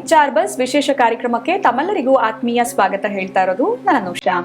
ಇಚ್ಛಾ ಅರ್ಬಸ್ ವಿಶೇಷ ಕಾರ್ಯಕ್ರಮಕ್ಕೆ ತಮ್ಮೆಲ್ಲರಿಗೂ ಆತ್ಮೀಯ ಸ್ವಾಗತ ಹೇಳ್ತಾ ಇರೋದು ನಾನು ಉಷಾ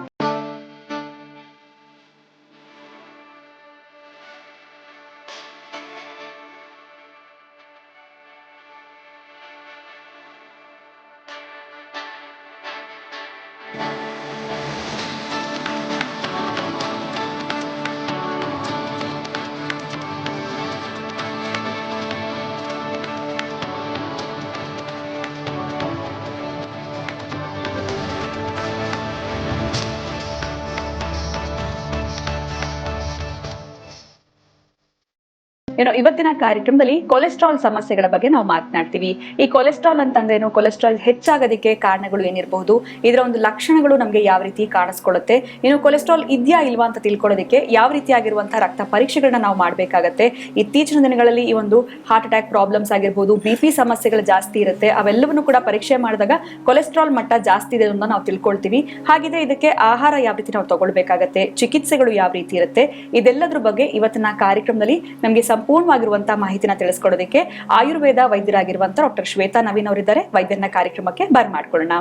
ಏನೋ ಇವತ್ತಿನ ಕಾರ್ಯಕ್ರಮದಲ್ಲಿ ಕೊಲೆಸ್ಟ್ರಾಲ್ ಸಮಸ್ಯೆಗಳ ಬಗ್ಗೆ ನಾವು ಮಾತನಾಡ್ತೀವಿ. ಈ ಕೊಲೆಸ್ಟ್ರಾಲ್ ಅಂತಂದ್ರೇನು? ಕೊಲೆಸ್ಟ್ರಾಲ್ ಹೆಚ್ಚಾಗೋದಕ್ಕೆ ಕಾರಣಗಳು ಏನಿರಬಹುದು? ಇದರ ಒಂದು ಲಕ್ಷಣಗಳು ನಮಗೆ ಯಾವ ರೀತಿ ಕಾಣಿಸ್ಕೊಳ್ಳುತ್ತೆ? ಇನ್ನು ಕೊಲೆಸ್ಟ್ರಾಲ್ ಇದೆಯಾ ಇಲ್ವಾ ಅಂತ ತಿಳ್ಕೊಳ್ಳೋದಕ್ಕೆ ಯಾವ ರೀತಿಯಾಗಿರುವಂತಹ ರಕ್ತ ಪರೀಕ್ಷೆಗಳನ್ನ ನಾವು ಮಾಡಬೇಕಾಗತ್ತೆ? ಇತ್ತೀಚಿನ ದಿನಗಳಲ್ಲಿ ಈ ಒಂದು ಹಾರ್ಟ್ ಅಟ್ಯಾಕ್ ಪ್ರಾಬ್ಲಮ್ಸ್ ಆಗಿರ್ಬೋದು ಬಿ ಪಿ ಸಮಸ್ಯೆಗಳು ಜಾಸ್ತಿ ಇರುತ್ತೆ. ಅವೆಲ್ಲವನ್ನು ಕೂಡ ಪರೀಕ್ಷೆ ಮಾಡಿದಾಗ ಕೊಲೆಸ್ಟ್ರಾಲ್ ಮಟ್ಟ ಜಾಸ್ತಿ ಇದೆ ಅಂತ ನಾವು ತಿಳ್ಕೊಳ್ತೀವಿ. ಹಾಗಿದ್ರೆ ಇದಕ್ಕೆ ಆಹಾರ ಯಾವ ರೀತಿ ನಾವು ತಗೊಳ್ಬೇಕಾಗತ್ತೆ? ಚಿಕಿತ್ಸೆಗಳು ಯಾವ ರೀತಿ ಇರುತ್ತೆ? ಇದೆಲ್ಲದ್ರ ಬಗ್ಗೆ ಇವತ್ತಿನ ಕಾರ್ಯಕ್ರಮದಲ್ಲಿ ನಮಗೆ ಸಂಪೂರ್ಣವಾಗಿರುವಂತಹ ಮಾಹಿತಿನ ತಿಳಿಸ್ಕೊಡೋದಕ್ಕೆ ಆಯುರ್ವೇದ ವೈದ್ಯರಾಗಿರುವಂತಹ ಡಾಕ್ಟರ್ ಶ್ವೇತಾ ನವೀನ್ ಅವರಿದ್ದಾರೆ. ವೈದ್ಯರನ್ನ ಕಾರ್ಯಕ್ರಮಕ್ಕೆ ಬರ್ ಮಾಡ್ಕೊಳ್ಳೋಣ.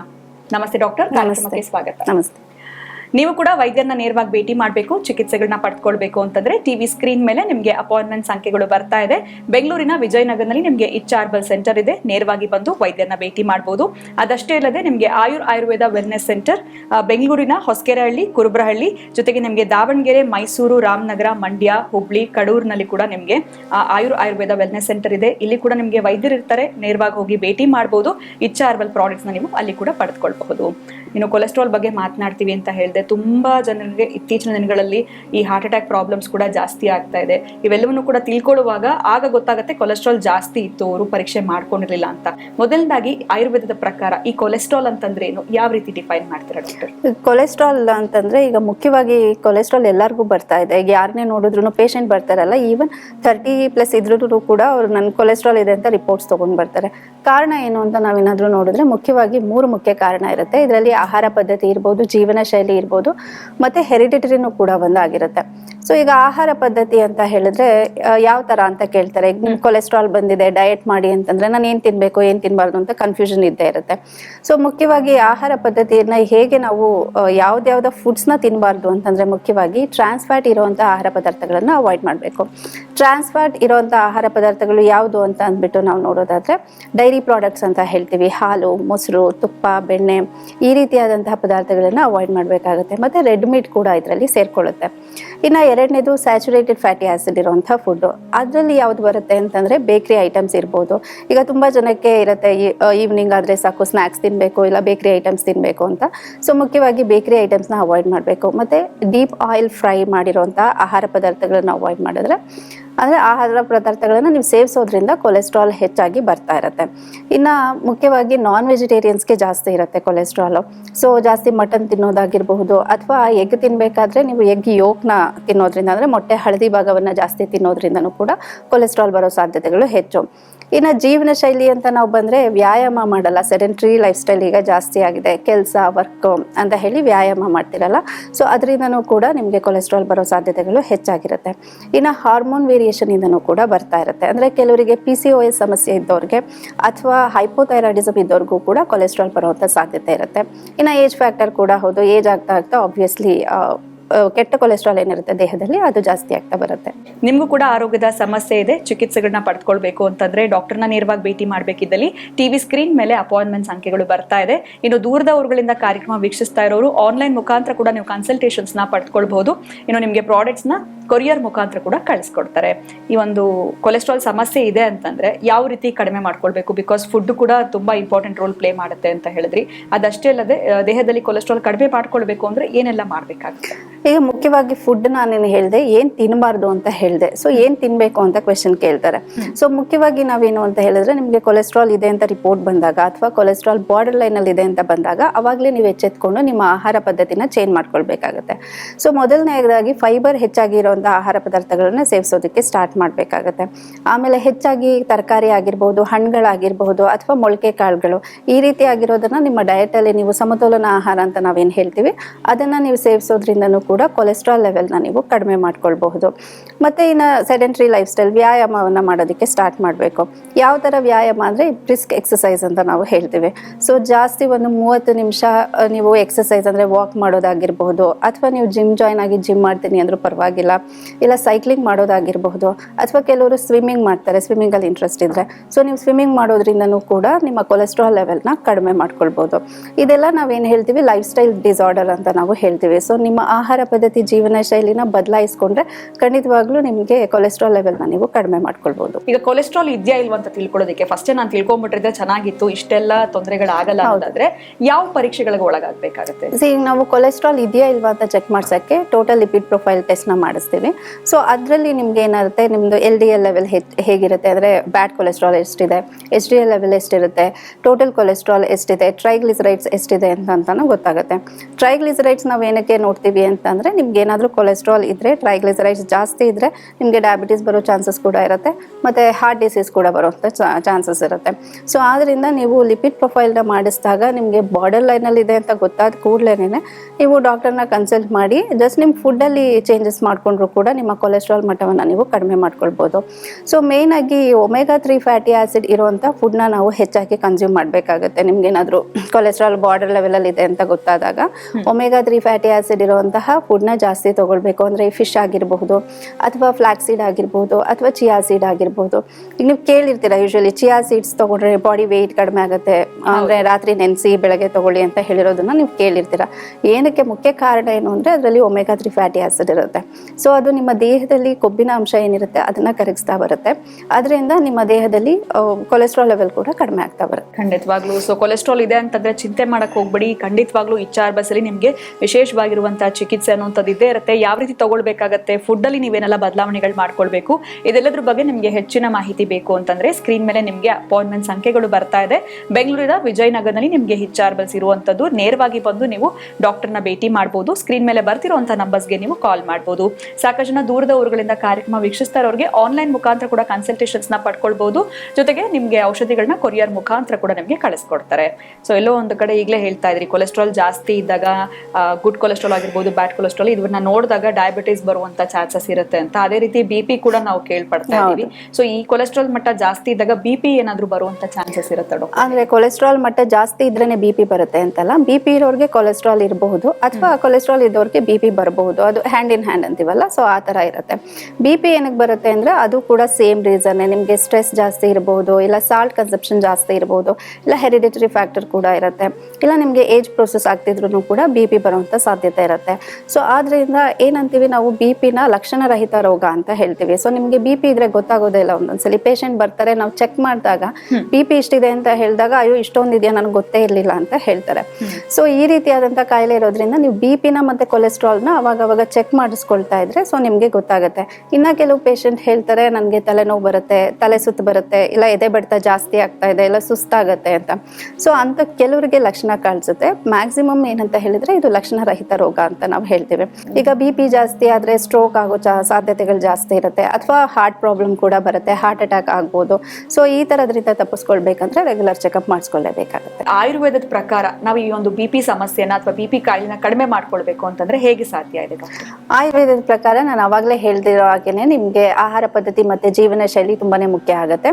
ನಮಸ್ತೆ ಡಾಕ್ಟರ್. ಕಾರ್ಯಕ್ರಮಕ್ಕೆ ಸ್ವಾಗತ. ನಮಸ್ತೆ. ನೀವು ಕೂಡ ವೈದ್ಯರನ್ನ ನೇರವಾಗಿ ಭೇಟಿ ಮಾಡಬೇಕು ಚಿಕಿತ್ಸೆಗಳನ್ನ ಪಡ್ಕೊಳ್ಬೇಕು ಅಂತಂದ್ರೆ ಟಿವಿ ಸ್ಕ್ರೀನ್ ಮೇಲೆ ನಿಮಗೆ ಅಪಾಯಿಂಟ್ಮೆಂಟ್ ಸಂಖ್ಯೆಗಳು ಬರ್ತಾ ಇದೆ. ಬೆಂಗಳೂರಿನ ವಿಜಯನಗರದಲ್ಲಿ ನಿಮಗೆ ಇಚ್ಚಾರ್ಬಲ್ ಸೆಂಟರ್ ಇದೆ. ನೇರವಾಗಿ ಬಂದು ವೈದ್ಯರನ್ನ ಭೇಟಿ ಮಾಡಬಹುದು ಅದಷ್ಟೇ ಅಲ್ಲದೆ ನಿಮಗೆ ಆಯುರ್ ಆಯುರ್ವೇದ ವೆಲ್ನೆಸ್ ಸೆಂಟರ್ ಬೆಂಗಳೂರಿನ ಹೊಸಕೆರೆಹಳ್ಳಿ, ಕುರುಬ್ರಹಳ್ಳಿ, ಜೊತೆಗೆ ನಿಮಗೆ ದಾವಣಗೆರೆ, ಮೈಸೂರು, ರಾಮನಗರ, ಮಂಡ್ಯ, ಹುಬ್ಳಿ, ಕಡೂರಿನಲ್ಲಿ ಕೂಡ ನಿಮಗೆ ಆಯುರ್ ಆಯುರ್ವೇದ ವೆಲ್ನೆಸ್ ಸೆಂಟರ್ ಇದೆ. ಇಲ್ಲಿ ಕೂಡ ನಿಮಗೆ ವೈದ್ಯರು ಇರ್ತಾರೆ ನೇರವಾಗಿ ಹೋಗಿ ಭೇಟಿ ಮಾಡಬಹುದು ಇಚ್ಛಾ ಆರ್ಬಲ್ ಪ್ರಾಡಕ್ಟ್ಸ್ನ ನೀವು ಅಲ್ಲಿ ಕೂಡ ಪಡೆದುಕೊಳ್ಬಹುದು ಇನ್ನು ಕೊಲೆಸ್ಟ್ರಾಲ್ ಬಗ್ಗೆ ಮಾತನಾಡ್ತೀವಿ ಅಂತ ಹೇಳಿದೆ, ತುಂಬಾ ಜನರಿಗೆ ಇತ್ತೀಚಿನ ದಿನಗಳಲ್ಲಿ ಈ ಹಾರ್ಟ್ ಅಟ್ಯಾಕ್ ಪ್ರಾಬ್ಲಮ್ಸ್ ಕೂಡ ಜಾಸ್ತಿ ಆಗ್ತಾ ಇದೆ. ಇವೆಲ್ಲವನ್ನು ಕೂಡ ತಿಳ್ಕೊಳ್ಳುವಾಗ ಆಗ ಗೊತ್ತಾಗುತ್ತೆ ಕೊಲೆಸ್ಟ್ರಾಲ್ ಜಾಸ್ತಿ ಇತ್ತು, ಅವರು ಪರೀಕ್ಷೆ ಮಾಡ್ಕೊಂಡಿರ್ಲಿಲ್ಲ ಅಂತ. ಮೊದಲನೇದಾಗಿ ಆಯುರ್ವೇದದ ಪ್ರಕಾರ ಈ ಕೊಲೆಸ್ಟ್ರಾಲ್ ಅಂತಂದ್ರೆ ಏನು? ಯಾವ ರೀತಿ ಡಿಫೈನ್ ಮಾಡ್ತಾರೆ ಡಾಕ್ಟರ್ ಕೊಲೆಸ್ಟ್ರಾಲ್ ಅಂತಂದ್ರೆ ಈಗ ಮುಖ್ಯವಾಗಿ ಕೊಲೆಸ್ಟ್ರಾಲ್ ಎಲ್ಲರಿಗೂ ಬರ್ತಾ ಇದೆ. ಈಗ ಯಾರನ್ನೇ ನೋಡಿದ್ರು ಪೇಷಂಟ್ ಬರ್ತಾರಲ್ಲ ಈವನ್ ತರ್ಟಿ ಪ್ಲಸ್ ಇದ್ರೂ ಕೂಡ ಅವ್ರು ನನ್ನ ಕೊಲೆಸ್ಟ್ರಾಲ್ ಇದೆ ಅಂತ ರಿಪೋರ್ಟ್ಸ್ ತಗೊಂಡ್ ಬರ್ತಾರೆ. ಕಾರಣ ಏನು ಅಂತ ನಾವೇನಾದ್ರೂ ನೋಡಿದ್ರೆ ಮುಖ್ಯವಾಗಿ ಮೂರು ಮುಖ್ಯ ಕಾರಣ ಇರುತ್ತೆ. ಇದರಲ್ಲಿ ಆಹಾರ ಪದ್ಧತಿ ಇರ್ಬೋದು ಜೀವನ ಶೈಲಿ ಇರ್ಬೋದು ಮತ್ತೆ ಹೆರಿಡಿಟರಿನೂ ಕೂಡ ಒಂದಾಗಿರುತ್ತೆ. ಸೊ ಈಗ ಆಹಾರ ಪದ್ಧತಿ ಅಂತ ಹೇಳಿದ್ರೆ ಯಾವ ತರ ಅಂತ ಕೇಳ್ತಾರೆ? ಈಗ ಕೊಲೆಸ್ಟ್ರಾಲ್ ಬಂದಿದೆ ಡಯಟ್ ಮಾಡಿ ಅಂತಂದ್ರೆ ನಾನು ಏನ್ ತಿನ್ಬೇಕು ಏನ್ ತಿನ್ಬಾರ್ದು ಅಂತ ಕನ್ಫ್ಯೂಷನ್ ಇದ್ದೇ ಇರುತ್ತೆ. ಸೊ ಮುಖ್ಯವಾಗಿ ಆಹಾರ ಪದ್ಧತಿಯನ್ನ ಹೇಗೆ ನಾವು ಯಾವ್ದಾವ್ದ ಫುಡ್ಸ್ನ ತಿನ್ಬಾರ್ದು ಅಂತಂದ್ರೆ ಮುಖ್ಯವಾಗಿ ಟ್ರಾನ್ಸ್ ಫ್ಯಾಟ್ ಇರುವಂತ ಆಹಾರ ಪದಾರ್ಥಗಳನ್ನ ಅವಾಯ್ಡ್ ಮಾಡಬೇಕು. ಟ್ರಾನ್ಸ್ ಫ್ಯಾಟ್ ಇರುವಂತ ಆಹಾರ ಪದಾರ್ಥಗಳು ಯಾವುದು ಅಂತ ಅಂದ್ಬಿಟ್ಟು ನಾವು ನೋಡೋದಾದ್ರೆ ಡೈರಿ ಪ್ರಾಡಕ್ಟ್ಸ್ ಅಂತ ಹೇಳ್ತೀವಿ. ಹಾಲು ಮೊಸರು ತುಪ್ಪ ಬೆಣ್ಣೆ ಈ ರೀತಿಯಾದಂತಹ ಪದಾರ್ಥಗಳನ್ನ ಅವಾಯ್ಡ್ ಮಾಡಬೇಕಾಗುತ್ತೆ. ಮತ್ತೆ ರೆಡ್ ಮೀಟ್ ಕೂಡ ಇದರಲ್ಲಿ ಸೇರ್ಕೊಳ್ಳುತ್ತೆ. ಇನ್ನು ಎರಡನೇದು ಸ್ಯಾಚುರೇಟೆಡ್ ಫ್ಯಾಟಿ ಆಸಿಡ್ ಇರುವಂಥ ಫುಡ್ಡು ಅದರಲ್ಲಿ ಯಾವುದು ಬರುತ್ತೆ ಅಂತಂದರೆ ಬೇಕ್ರಿ ಐಟಮ್ಸ್ ಇರ್ಬೋದು. ಈಗ ತುಂಬ ಜನಕ್ಕೆ ಇರುತ್ತೆ ಈವ್ನಿಂಗ್ ಆದರೆ ಸಾಕು ಸ್ನ್ಯಾಕ್ಸ್ ತಿನ್ನಬೇಕು ಇಲ್ಲ ಬೇಕ್ರಿ ಐಟಮ್ಸ್ ತಿನ್ನಬೇಕು ಅಂತ. ಸೊ ಮುಖ್ಯವಾಗಿ ಬೇಕ್ರಿ ಐಟಮ್ಸ್ನ ಅವಾಯ್ಡ್ ಮಾಡಬೇಕು. ಮತ್ತು ಡೀಪ್ ಆಯಿಲ್ ಫ್ರೈ ಮಾಡಿರುವಂಥ ಆಹಾರ ಪದಾರ್ಥಗಳನ್ನು ಅವಾಯ್ಡ್ ಮಾಡಿದ್ರೆ ಅಂದರೆ ಆಹಾರ ಪದಾರ್ಥಗಳನ್ನು ನೀವು ಸೇವಿಸೋದ್ರಿಂದ ಕೊಲೆಸ್ಟ್ರಾಲ್ ಹೆಚ್ಚಾಗಿ ಬರ್ತಾ ಇರುತ್ತೆ. ಇನ್ನು ಮುಖ್ಯವಾಗಿ ನಾನ್ ವೆಜಿಟೇರಿಯನ್ಸ್ಗೆ ಜಾಸ್ತಿ ಇರುತ್ತೆ ಕೊಲೆಸ್ಟ್ರಾಲು ಸೊ ಜಾಸ್ತಿ ಮಟನ್ ತಿನ್ನೋದಾಗಿರಬಹುದು ಅಥವಾ ಎಗ್ ತಿನ್ನಬೇಕಾದ್ರೆ ನೀವು ಎಗ್ ಯೋಕ್ನ ತಿನ್ನೋದ್ರಿಂದ ಅಂದರೆ ಮೊಟ್ಟೆ ಹಳದಿ ಭಾಗವನ್ನು ಜಾಸ್ತಿ ತಿನ್ನೋದ್ರಿಂದನೂ ಕೂಡ ಕೊಲೆಸ್ಟ್ರಾಲ್ ಬರೋ ಸಾಧ್ಯತೆಗಳು ಹೆಚ್ಚು. ಇನ್ನು ಜೀವನ ಶೈಲಿ ಅಂತ ನಾವು ಬಂದರೆ ವ್ಯಾಯಾಮ ಮಾಡಲ್ಲ. ಸೆಡೆಂಟ್ರಿ ಲೈಫ್ ಸ್ಟೈಲ್ ಈಗ ಜಾಸ್ತಿ ಆಗಿದೆ. ಕೆಲಸ ವರ್ಕ್ ಅಂತ ಹೇಳಿ ವ್ಯಾಯಾಮ ಮಾಡ್ತಿರಲ್ಲ. ಸೊ ಅದರಿಂದನೂ ಕೂಡ ನಿಮಗೆ ಕೊಲೆಸ್ಟ್ರಾಲ್ ಬರೋ ಸಾಧ್ಯತೆಗಳು ಹೆಚ್ಚಾಗಿರುತ್ತೆ. ಇನ್ನು ಹಾರ್ಮೋನ್ ವೇರಿಯೇಷನಿಂದನೂ ಕೂಡ ಬರ್ತಾ ಇರುತ್ತೆ. ಅಂದರೆ ಕೆಲವರಿಗೆ ಪಿ ಸಿ ಒ ಎಸ್ ಸಮಸ್ಯೆ ಇದ್ದವ್ರಿಗೆ ಅಥವಾ ಹೈಪೋಥೈರಾಯ್ಡಿಸಮ್ ಇದ್ದವ್ರಿಗೂ ಕೂಡ ಕೊಲೆಸ್ಟ್ರಾಲ್ ಬರುವಂಥ ಸಾಧ್ಯತೆ ಇರುತ್ತೆ. ಇನ್ನು ಏಜ್ ಫ್ಯಾಕ್ಟರ್ ಕೂಡ ಹೌದು. ಏಜ್ ಆಗ್ತಾ ಆಗ್ತಾ ಆಬ್ವಿಯಸ್ಲಿ ಕೆಟ್ಟ ಕೊಲೆಸ್ಟ್ರಾಲ್ ಏನಿರುತ್ತೆ ದೇಹದಲ್ಲಿ ಅದು ಜಾಸ್ತಿ ಆಗ್ತಾ ಬರುತ್ತೆ. ನಿಮಗೂ ಕೂಡ ಆರೋಗ್ಯದ ಸಮಸ್ಯೆ ಇದೆ ಚಿಕಿತ್ಸೆಗಳನ್ನ ಪಡ್ಕೊಳ್ಬೇಕು ಅಂತಂದ್ರೆ ಡಾಕ್ಟರ್ನ ನೇರವಾಗಿ ಭೇಟಿ ಮಾಡಬೇಕಿದ್ದಲ್ಲಿ ಟಿವಿ ಸ್ಕ್ರೀನ್ ಮೇಲೆ ಅಪಾಯಿಂಟ್ಮೆಂಟ್ ಸಂಖ್ಯೆಗಳು ಬರ್ತಾ ಇದೆ. ಇನ್ನು ದೂರದ ಊರುಗಳಿಂದ ಕಾರ್ಯಕ್ರಮ ವೀಕ್ಷಿಸ್ತಾ ಇರೋರು ಆನ್ಲೈನ್ ಮುಖಾಂತರ ಕೂಡ ನೀವು ಕನ್ಸಲ್ಟೇಷನ್ಸ್ನ ಪಡ್ಕೊಳ್ಬಹುದು. ಇನ್ನು ನಿಮಗೆ ಪ್ರಾಡಕ್ಟ್ಸ್ನ ಕೊರಿಯರ್ ಮುಖಾಂತರ ಕೂಡ ಕಳಿಸ್ಕೊಡ್ತಾರೆ. ಈ ಒಂದು ಕೊಲೆಸ್ಟ್ರಾಲ್ ಸಮಸ್ಯೆ ಇದೆ ಅಂತಂದ್ರೆ ಯಾವ ರೀತಿ ಕಡಿಮೆ ಮಾಡ್ಕೊಳ್ಬೇಕು? ಬಿಕಾಸ್ ಫುಡ್ ಕೂಡ ತುಂಬಾ ಇಂಪಾರ್ಟೆಂಟ್ ರೋಲ್ ಪ್ಲೇ ಮಾಡುತ್ತೆ ಅಂತ ಹೇಳಿದ್ರಿ. ಅದಷ್ಟೇ ಅಲ್ಲದೆ ದೇಹದಲ್ಲಿ ಕೊಲೆಸ್ಟ್ರಾಲ್ ಕಡಿಮೆ ಮಾಡ್ಕೊಳ್ಬೇಕು ಅಂದ್ರೆ ಏನೆಲ್ಲ ಮಾಡ್ಬೇಕಾಗುತ್ತೆ? ಈಗ ಮುಖ್ಯವಾಗಿ ಫುಡ್ ನಾನೇನು ಹೇಳಿದೆ ಏನ್ ತಿನ್ನಬಾರ್ದು ಅಂತ ಹೇಳಿದೆ. ಸೊ ಏನ್ ತಿನ್ಬೇಕು ಅಂತ ಕ್ವೆಶನ್ ಕೇಳ್ತಾರೆ. ಸೊ ಮುಖ್ಯವಾಗಿ ನಾವೇನು ಅಂತ ಹೇಳಿದ್ರೆ ನಿಮಗೆ ಕೊಲೆಸ್ಟ್ರಾಲ್ ಇದೆ ಅಂತ ರಿಪೋರ್ಟ್ ಬಂದಾಗ ಅಥವಾ ಕೊಲೆಸ್ಟ್ರಾಲ್ ಬಾರ್ಡರ್ ಲೈನ್ ಅಲ್ಲಿ ಇದೆ ಅಂತ ಬಂದಾಗ ಅವಾಗಲೇ ನೀವು ಎಚ್ಚೆತ್ಕೊಂಡು ನಿಮ್ಮ ಆಹಾರ ಪದ್ಧತಿನ ಚೇಂಜ್ ಮಾಡ್ಕೊಳ್ಬೇಕಾಗುತ್ತೆ. ಸೊ ಮೊದಲನೇದಾಗಿ ಫೈಬರ್ ಹೆಚ್ಚಾಗಿರೋ ಇರುವಂಥ ಆಹಾರ ಪದಾರ್ಥಗಳನ್ನ ಸೇವಿಸೋದಕ್ಕೆ ಸ್ಟಾರ್ಟ್ ಮಾಡಬೇಕಾಗತ್ತೆ. ಆಮೇಲೆ ಹೆಚ್ಚಾಗಿ ತರಕಾರಿ ಆಗಿರ್ಬೋದು, ಹಣ್ಣುಗಳಾಗಿರ್ಬೋದು ಅಥವಾ ಮೊಳಕೆ ಕಾಳುಗಳು, ಈ ರೀತಿ ಆಗಿರೋದನ್ನ ನಿಮ್ಮ ಡಯಟಲ್ಲಿ ನೀವು ಸಮತೋಲನ ಆಹಾರ ಅಂತ ನಾವೇನು ಹೇಳ್ತೀವಿ, ಅದನ್ನು ನೀವು ಸೇವಿಸೋದ್ರಿಂದನೂ ಕೂಡ ಕೊಲೆಸ್ಟ್ರಾಲ್ ಲೆವೆಲ್ನ ನೀವು ಕಡಿಮೆ ಮಾಡ್ಕೊಳ್ಬಹುದು. ಮತ್ತು ಇನ್ನು ಸೆಡೆಂಟ್ರಿ ಲೈಫ್ ಸ್ಟೈಲ್ ವ್ಯಾಯಾಮವನ್ನು ಮಾಡೋದಕ್ಕೆ ಸ್ಟಾರ್ಟ್ ಮಾಡಬೇಕು. ಯಾವ ಥರ ವ್ಯಾಯಾಮ ಅಂದರೆ ಬ್ರಿಸ್ಕ್ ಎಕ್ಸಸೈಸ್ ಅಂತ ನಾವು ಹೇಳ್ತೀವಿ. ಸೊ ಜಾಸ್ತಿ ಒಂದು ಮೂವತ್ತು ನಿಮಿಷ ನೀವು ಎಕ್ಸಸೈಸ್ ಅಂದರೆ ವಾಕ್ ಮಾಡೋದಾಗಿರ್ಬಹುದು ಅಥವಾ ನೀವು ಜಿಮ್ ಜಾಯ್ನ್ ಆಗಿ ಜಿಮ್ ಮಾಡ್ತೀನಿ ಅಂದರೂ ಪರವಾಗಿಲ್ಲ. ಇಲ್ಲ ಸೈಕ್ಲಿಂಗ್ ಮಾಡೋದಾಗಿರಬಹುದು ಅಥವಾ ಕೆಲವರು ಸ್ವಿಮ್ಮಿಂಗ್ ಮಾಡ್ತಾರೆ ಸ್ವಿಮ್ಮಿಂಗಲ್ಲಿ ಇಂಟ್ರೆಸ್ಟ್ ಇದ್ದರೆ ಸೊ ನೀವು ಸ್ವಿಮ್ಮಿಂಗ್ ಮಾಡೋದ್ರಿಂದನೂ ಕೂಡ ನಿಮ್ಮ ಕೊಲೆಸ್ಟ್ರಾಲ್ ಲೆವೆಲ್ನ ಕಡಿಮೆ ಮಾಡ್ಕೊಳ್ಬೋದು. ಇದೆಲ್ಲ ನಾವೇನು ಹೇಳ್ತೀವಿ? ಲೈಫ್ ಸ್ಟೈಲ್ ಡಿಸಾರ್ಡರ್ ಅಂತ ನಾವು ಹೇಳ್ತೀವಿ. ಸೊ ನಿಮ್ಮ ಆಹಾರ ಪದ್ಧತಿ ಜೀವನ ಶೈಲಿನ ಬದಲಾಯಿಸ್ಕೊಂಡ್ರೆ ಖಂಡಿತವಾಗ್ಲೂ ನಿಮಗೆ ಕೊಲೆಸ್ಟ್ರಾಲ್ ಲೆವೆಲ್ನ ನೀವು ಕಡಿಮೆ ಮಾಡ್ಕೊಳ್ಬೋದು. ಈಗ ಕೊಲೆಸ್ಟ್ರಾಲ್ ಇದೆಯಾ ಇಲ್ವಾ ಅಂತ ತಿಳ್ಕೊಳ್ಳೋದಕ್ಕೆ? ಫಸ್ಟ್ ನಾನು ತಿಳ್ಕೊಂಡ್ಬಿಟ್ಟಿದ್ರೆ ಚೆನ್ನಾಗಿತ್ತು ಇಷ್ಟೆಲ್ಲ ತೊಂದರೆಗಳಾಗಲ್ಲ ಅಂತಂದ್ರೆ ಯಾವ ಪರೀಕ್ಷೆಗಳಿಗೆ ಒಳಗಾಗಬೇಕಾಗುತ್ತೆ ಈಗ ನಾವು ಕೊಲೆಸ್ಟ್ರಾಲ್ ಇದೆಯಾ ಇಲ್ವಾ ಅಂತ ಚೆಕ್ ಮಾಡ್ಸೋಕ್ಕೆ ಟೋಟಲ್ ಲಿಪಿಡ್ ಪ್ರೊಫೈಲ್ ಟೆಸ್ಟ್ನ ಮಾಡಿಸ್ತೀವಿ. ಸೊ ಅದರಲ್ಲಿ ನಿಮ್ಗೆ ಏನಾಗುತ್ತೆ? ನಿಮ್ದು ಎಲ್ ಡಿ ಎಲ್ ಲೆವೆಲ್ ಹೇಗಿರುತ್ತೆ? ಅಂದರೆ ಬ್ಯಾಡ್ ಕೊಲೆಸ್ಟ್ರಾಲ್ ಎಷ್ಟಿದೆ? ಎಚ್ ಡಿ ಎಲ್ ಲೆವೆಲ್ ಎಷ್ಟಿರುತ್ತೆ? ಟೋಟಲ್ ಕೊಲೆಸ್ಟ್ರಾಲ್ ಎಷ್ಟಿದೆ? ಟ್ರೈಗ್ಲಿಸರೈಡ್ಸ್ ಎಷ್ಟಿದೆ ಅಂತ ಗೊತ್ತಾಗುತ್ತೆ. ಟ್ರೈಗ್ಲಿಸರೈಡ್ಸ್ ನಾವು ಏನಕ್ಕೆ ನೋಡ್ತೀವಿ ಅಂತಂದರೆ, ನಿಮ್ಗೆ ಏನಾದರೂ ಕೊಲೆಸ್ಟ್ರಾಲ್ ಇದ್ರೆ ಟ್ರೈಗ್ಲಿಸರೈಡ್ಸ್ ಜಾಸ್ತಿ ಇದ್ರೆ, ನಿಮಗೆ ಡಯಾಬಿಟಿಸ್ ಬರೋ ಚಾನ್ಸಸ್ ಕೂಡ ಇರುತ್ತೆ. ಮತ್ತು ಹಾರ್ಟ್ ಡಿಸೀಸ್ ಕೂಡ ಬರುವಂಥ ಚಾನ್ಸಸ್ ಇರುತ್ತೆ. ಸೊ ಆದ್ದರಿಂದ ನೀವು ಲಿಪಿಡ್ ಪ್ರೊಫೈಲ್ನ ಮಾಡಿಸಿದಾಗ ನಿಮಗೆ ಬಾರ್ಡರ್ ಲೈನಲ್ಲಿ ಇದೆ ಅಂತ ಗೊತ್ತಾದ ಕೂಡಲೇ ನೀವು ಡಾಕ್ಟರ್ನ ಕನ್ಸಲ್ಟ್ ಮಾಡಿ ಜಸ್ಟ್ ನಿಮ್ಮ ಫುಡ್ಡಲ್ಲಿ ಚೇಂಜಸ್ ಮಾಡಿಕೊಂಡ್ರು ಕೂಡ ನಿಮ್ಮ ಕೊಲೆಸ್ಟ್ರಾಲ್ ಮಟ್ಟವನ್ನು ನೀವು ಕಡಿಮೆ ಮಾಡ್ಕೊಳ್ಬೋದು. ಸೊ ಮೇಯ್ನಾಗಿ ಒಮೆಗಾ ತ್ರೀ ಫ್ಯಾಟಿ ಆ್ಯಸಿಡ್ ಇರುವಂಥ ಫುಡ್ನ ನಾವು ಹೆಚ್ಚಾಗಿ ಕನ್ಸ್ಯೂಮ್ ಮಾಡಬೇಕಾಗುತ್ತೆ. ನಿಮ್ಗೇನಾದರೂ ಕೊಲೆಸ್ಟ್ರಾಲ್ ಬಾರ್ಡರ್ ಲೆವೆಲಲ್ಲಿ ಇದೆ ಅಂತ ಗೊತ್ತಾದಾಗ ಒಮೆಗಾ ತ್ರೀ ಫ್ಯಾಟಿ ಆ್ಯಸಿಡ್ ಇರುವಂತಹ ಫುಡ್ನ ಜಾಸ್ತಿ ತೊಗೊಳ್ಬೇಕು. ಅಂದರೆ ಫಿಶ್ ಆಗಿರಬಹುದು ಅಥವಾ ಫ್ಲಾಕ್ಸೀಡ್ ಆಗಿರ್ಬೋದು ಅಥವಾ ಚಿಯಾ ಸೀಡ್ ಆಗಿರ್ಬೋದು ಈಗ ನೀವು ಕೇಳಿರ್ತೀರ ಯೂಶಲಿ ಚಿಯಾ ಸೀಡ್ಸ್ ತೊಗೊಂಡ್ರೆ ಬಾಡಿ ವೆಯ್ಟ್ ಕಡಿಮೆ ಆಗುತ್ತೆ. ಅಂದರೆ ರಾತ್ರಿ ನೆನೆಸಿ ಬೆಳಗ್ಗೆ ತಗೊಳ್ಳಿ ಅಂತ ಹೇಳಿರೋದನ್ನ ನೀವು ಕೇಳಿರ್ತೀರ. ಏನಕ್ಕೆ ಮುಖ್ಯ ಕಾರಣ ಏನು ಅಂದರೆ ಅದರಲ್ಲಿ ಒಮೆಗಾ ತ್ರೀ ಫ್ಯಾಟಿ ಆಸಿಡ್ ಇರುತ್ತೆ. ಸೊ ಅದು ನಿಮ್ಮ ದೇಹದಲ್ಲಿ ಕೊಬ್ಬಿನ ಅಂಶ ಏನಿರುತ್ತೆ, ಅದನ್ನ ಕರಗಿಸ್ತಾ ಬರುತ್ತೆ. ಅದರಿಂದ ನಿಮ್ಮ ದೇಹದಲ್ಲಿ ಕೊಲೆಸ್ಟ್ರಾಲ್ ಲೆವೆಲ್ ಕೂಡ ಕಡಿಮೆ ಆಗ್ತಾ ಬರುತ್ತೆ. ಖಂಡಿತವಾಗ್ಲೂ. ಸೊ ಕೊಲೆಸ್ಟ್ರಾಲ್ ಇದೆ ಅಂತಂದ್ರೆ ಚಿಂತೆ ಮಾಡಕ್ ಹೋಗ್ಬೇಡಿ. ಖಂಡಿತವಾಗ್ಲೂ ಇಚ್ಛಾರ್ ಬಸ್ಸಲ್ಲಿ ನಿಮಗೆ ವಿಶೇಷವಾಗಿರುವಂತಹ ಚಿಕಿತ್ಸೆ ಅನ್ನುವಂಥದ್ದು ಇದ್ದೇ ಇರುತ್ತೆ. ಯಾವ ರೀತಿ ತಗೊಳ್ಬೇಕಾಗತ್ತೆ? ಫುಡ್ ಅಲ್ಲಿ ನೀವೇನೆಲ್ಲ ಬದಲಾವಣೆಗಳು ಮಾಡ್ಕೊಳ್ಬೇಕು? ಇದೆಲ್ಲದ್ರ ಬಗ್ಗೆ ನಿಮಗೆ ಹೆಚ್ಚಿನ ಮಾಹಿತಿ ಬೇಕು ಅಂತಂದ್ರೆ ಸ್ಕ್ರೀನ್ ಮೇಲೆ ನಿಮಗೆ ಅಪಾಯಿಂಟ್ಮೆಂಟ್ ಸಂಖ್ಯೆಗಳು ಬರ್ತಾ ಇದೆ. ಬೆಂಗಳೂರಿನ ವಿಜಯನಗರದಲ್ಲಿ ನಿಮಗೆ ಹೆಚ್ಚಾರ್ ಬಸ್ ಇರುವಂತದ್ದು ನೇರವಾಗಿ ಬಂದು ನೀವು ಡಾಕ್ಟರ್ನ ಭೇಟಿ ಮಾಡಬಹುದು ಸ್ಕ್ರೀನ್ ಮೇಲೆ ಬರ್ತಿರುವಂತಹ ನಂಬರ್ಸ್ಗೆ ನೀವು ಕಾಲ್ ಮಾಡಬಹುದು ಸಾಕಷ್ಟು ಜನ ದೂರದ ಊರುಗಳಿಂದ ಕಾರ್ಯಕ್ರಮ ವೀಕ್ಷಿಸ್ತಾ ಇರೋರಿಗೆ ಆನ್ಲೈನ್ ಮುಖಾಂತರ ಕೂಡ ಕನ್ಸಲ್ಟೇಷನ್ಸ್ನ ಪಡ್ಕೊಳ್ಬಹುದು ಜೊತೆಗೆ ನಿಮಗೆ ಔಷಧಿಗಳನ್ನ ಕೊರಿಯರ್ ಮುಖಾಂತರ ಕೂಡ ನಿಮಗೆ ಕಳಿಸ್ಕೊಡ್ತಾರೆ. ಸೊ ಎಲ್ಲೋ ಒಂದು ಕಡೆ ಈಗಲೇ ಹೇಳ್ತಾ ಇದ್ರಿ ಕೊಲೆಸ್ಟ್ರಾಲ್ ಜಾಸ್ತಿ ಇದ್ದಾಗ ಗುಡ್ ಕೊಲೆಸ್ಟ್ರಾಲ್ ಆಗಿರ್ಬೋದು ಬ್ಯಾಡ್ ಕೊಲೆಸ್ಟ್ರಾಲ್ ಇದನ್ನ ನೋಡಿದಾಗ ಡಯಾಬಿಟಿಸ್ ಬರುವಂತ ಚಾನ್ಸಸ್ ಇರುತ್ತೆ ಅಂತ. ಅದೇ ರೀತಿ ಬಿ ಪಿ ಕೂಡ ನಾವು ಕೇಳ್ಪಡ್ತಾ ಇದೀವಿ ಸೊ ಈ ಕೊಲೆಸ್ಟ್ರಾಲ್ ಮಟ್ಟ ಜಾಸ್ತಿ ಇದ್ದಾಗ ಬಿ ಪಿ ಏನಾದ್ರೂ ಬರುವಂತ ಚಾನ್ಸಸ್ ಇರುತ್ತೆ ಅಂದ್ರೆ ಕೊಲೆಸ್ಟ್ರಾಲ್ ಮಟ್ಟ ಜಾಸ್ತಿ ಇದ್ರೇನೆ ಬಿ ಪಿ ಬರುತ್ತೆ ಅಂತಲ್ಲ. ಬಿ ಪಿ ಇರೋರಿಗೆ ಕೊಲೆಸ್ಟ್ರಾಲ್ ಇರಬಹುದು ಅಥವಾ ಕೊಲೆಸ್ಟ್ರಾಲ್ ಇದ್ದವ್ರಿಗೆ ಬಿ ಪಿ ಬರಬಹುದು. ಅದು ಹ್ಯಾಂಡ್ ಇನ್ ಹ್ಯಾಂಡ್ ಅಂತೀವಲ್ಲ. ಸೊ ಆ ಥರ ಇರುತ್ತೆ. ಬಿ ಪಿ ಏನಕ್ಕೆ ಬರುತ್ತೆ ಅಂದ್ರೆ ಅದು ಕೂಡ ಸೇಮ್ ರೀಸನ್ನೇ ನಿಮಗೆ ಸ್ಟ್ರೆಸ್ ಜಾಸ್ತಿ ಇರ್ಬೋದು ಇಲ್ಲ ಸಾಲ್ಟ್ ಕನ್ಸಪ್ಷನ್ ಜಾಸ್ತಿ ಇರ್ಬೋದು ಇಲ್ಲ ಹೆರಿಡಿಟರಿ ಫ್ಯಾಕ್ಟರ್ ಕೂಡ ಇರುತ್ತೆ. ಇಲ್ಲ ನಿಮಗೆ ಏಜ್ ಪ್ರೋಸೆಸ್ ಆಗ್ತಿದ್ರು ಕೂಡ ಬಿ ಪಿ ಬರುವಂಥ ಸಾಧ್ಯತೆ ಇರುತ್ತೆ. ಸೊ ಆದ್ದರಿಂದ ಏನಂತೀವಿ ನಾವು ಬಿ ಪಿನ ಲಕ್ಷಣರಹಿತ ರೋಗ ಅಂತ ಹೇಳ್ತೀವಿ. ಸೊ ನಿಮಗೆ ಬಿ ಪಿ ಇದ್ರೆ ಗೊತ್ತಾಗೋದೇ ಇಲ್ಲ. ಒಂದೊಂದ್ಸಲಿ ಪೇಷಂಟ್ ಬರ್ತಾರೆ ನಾವು ಚೆಕ್ ಮಾಡಿದಾಗ ಬಿ ಪಿ ಇಷ್ಟಿದೆ ಅಂತ ಹೇಳಿದಾಗ ಅಯ್ಯೋ ಇಷ್ಟೊಂದಿದೆಯಾ ನನಗೆ ಗೊತ್ತೇ ಇರಲಿಲ್ಲ ಅಂತ ಹೇಳ್ತಾರೆ. ಸೊ ಈ ರೀತಿಯಾದಂಥ ಕಾಯಿಲೆ ಇರೋದ್ರಿಂದ ನೀವು ಬಿ ಪಿನ ಮತ್ತು ಕೊಲೆಸ್ಟ್ರಾಲ್ನ ಅವಾಗವಾಗ ಅವಾಗ ಚೆಕ್ ಮಾಡಿಸ್ಕೊಳ್ತಾ ಇದ್ರೆ ಸೊ ನಿಮಗೆ ಗೊತ್ತಾಗುತ್ತೆ. ಇನ್ನು ಕೆಲವು ಪೇಷಂಟ್ ಹೇಳ್ತಾರೆ ನನಗೆ ತಲೆನೋವು ಬರುತ್ತೆ ತಲೆ ಸುತ್ತು ಬರುತ್ತೆ ಇಲ್ಲ ಎದೆ ಬಡಿತ ಜಾಸ್ತಿ ಆಗ್ತಾ ಇದೆ ಇಲ್ಲ ಸುಸ್ತಾಗತ್ತೆ ಅಂತ. ಸೊ ಅಂತ ಕೆಲವರಿಗೆ ಲಕ್ಷಣ ಕಾಣಿಸುತ್ತೆ. ಮ್ಯಾಕ್ಸಿಮಮ್ ಏನಂತ ಹೇಳಿದ್ರೆ ಇದು ಲಕ್ಷಣ ರಹಿತ ರೋಗ ಅಂತ ನಾವು ಹೇಳ್ತೇವೆ. ಈಗ ಬಿ ಪಿ ಜಾಸ್ತಿ ಆದರೆ ಸ್ಟ್ರೋಕ್ ಆಗೋ ಚಾ ಸಾಧ್ಯತೆಗಳು ಜಾಸ್ತಿ ಇರುತ್ತೆ ಅಥವಾ ಹಾರ್ಟ್ ಪ್ರಾಬ್ಲಮ್ ಕೂಡ ಬರುತ್ತೆ ಹಾರ್ಟ್ ಅಟ್ಯಾಕ್ ಆಗ್ಬೋದು. ಸೊ ಈ ಥರದ್ರಿಂದ ತಪ್ಪಿಸ್ಕೊಳ್ಬೇಕಂದ್ರೆ ರೆಗ್ಯುಲರ್ ಚೆಕಪ್ ಮಾಡಿಸ್ಕೊಳ್ಳೇಬೇಕಾಗುತ್ತೆ. ಆಯುರ್ವೇದದ ಪ್ರಕಾರ ನಾವು ಈ ಒಂದು ಬಿ ಪಿ ಸಮಸ್ಯೆನ ಅಥವಾ ಬಿ ಪಿ ಕಾಯಿಲೆನ ಕಡಿಮೆ ಮಾಡ್ಕೊಳ್ಬೇಕು ಅಂತಂದ್ರೆ ಹೇಗೆ ಸಾಧ್ಯ ಇದೆ ಆಯುರ್ವೇದದ ಪ್ರಕಾರ ನಾನು ಆವಾಗಲೇ ಹೇಳ್ದಿರೋ ಹಾಗೇನೆ ನಿಮಗೆ ಆಹಾರ ಪದ್ಧತಿ ಮತ್ತು ಜೀವನ ಶೈಲಿ ತುಂಬಾನೇ ಮುಖ್ಯ ಆಗುತ್ತೆ.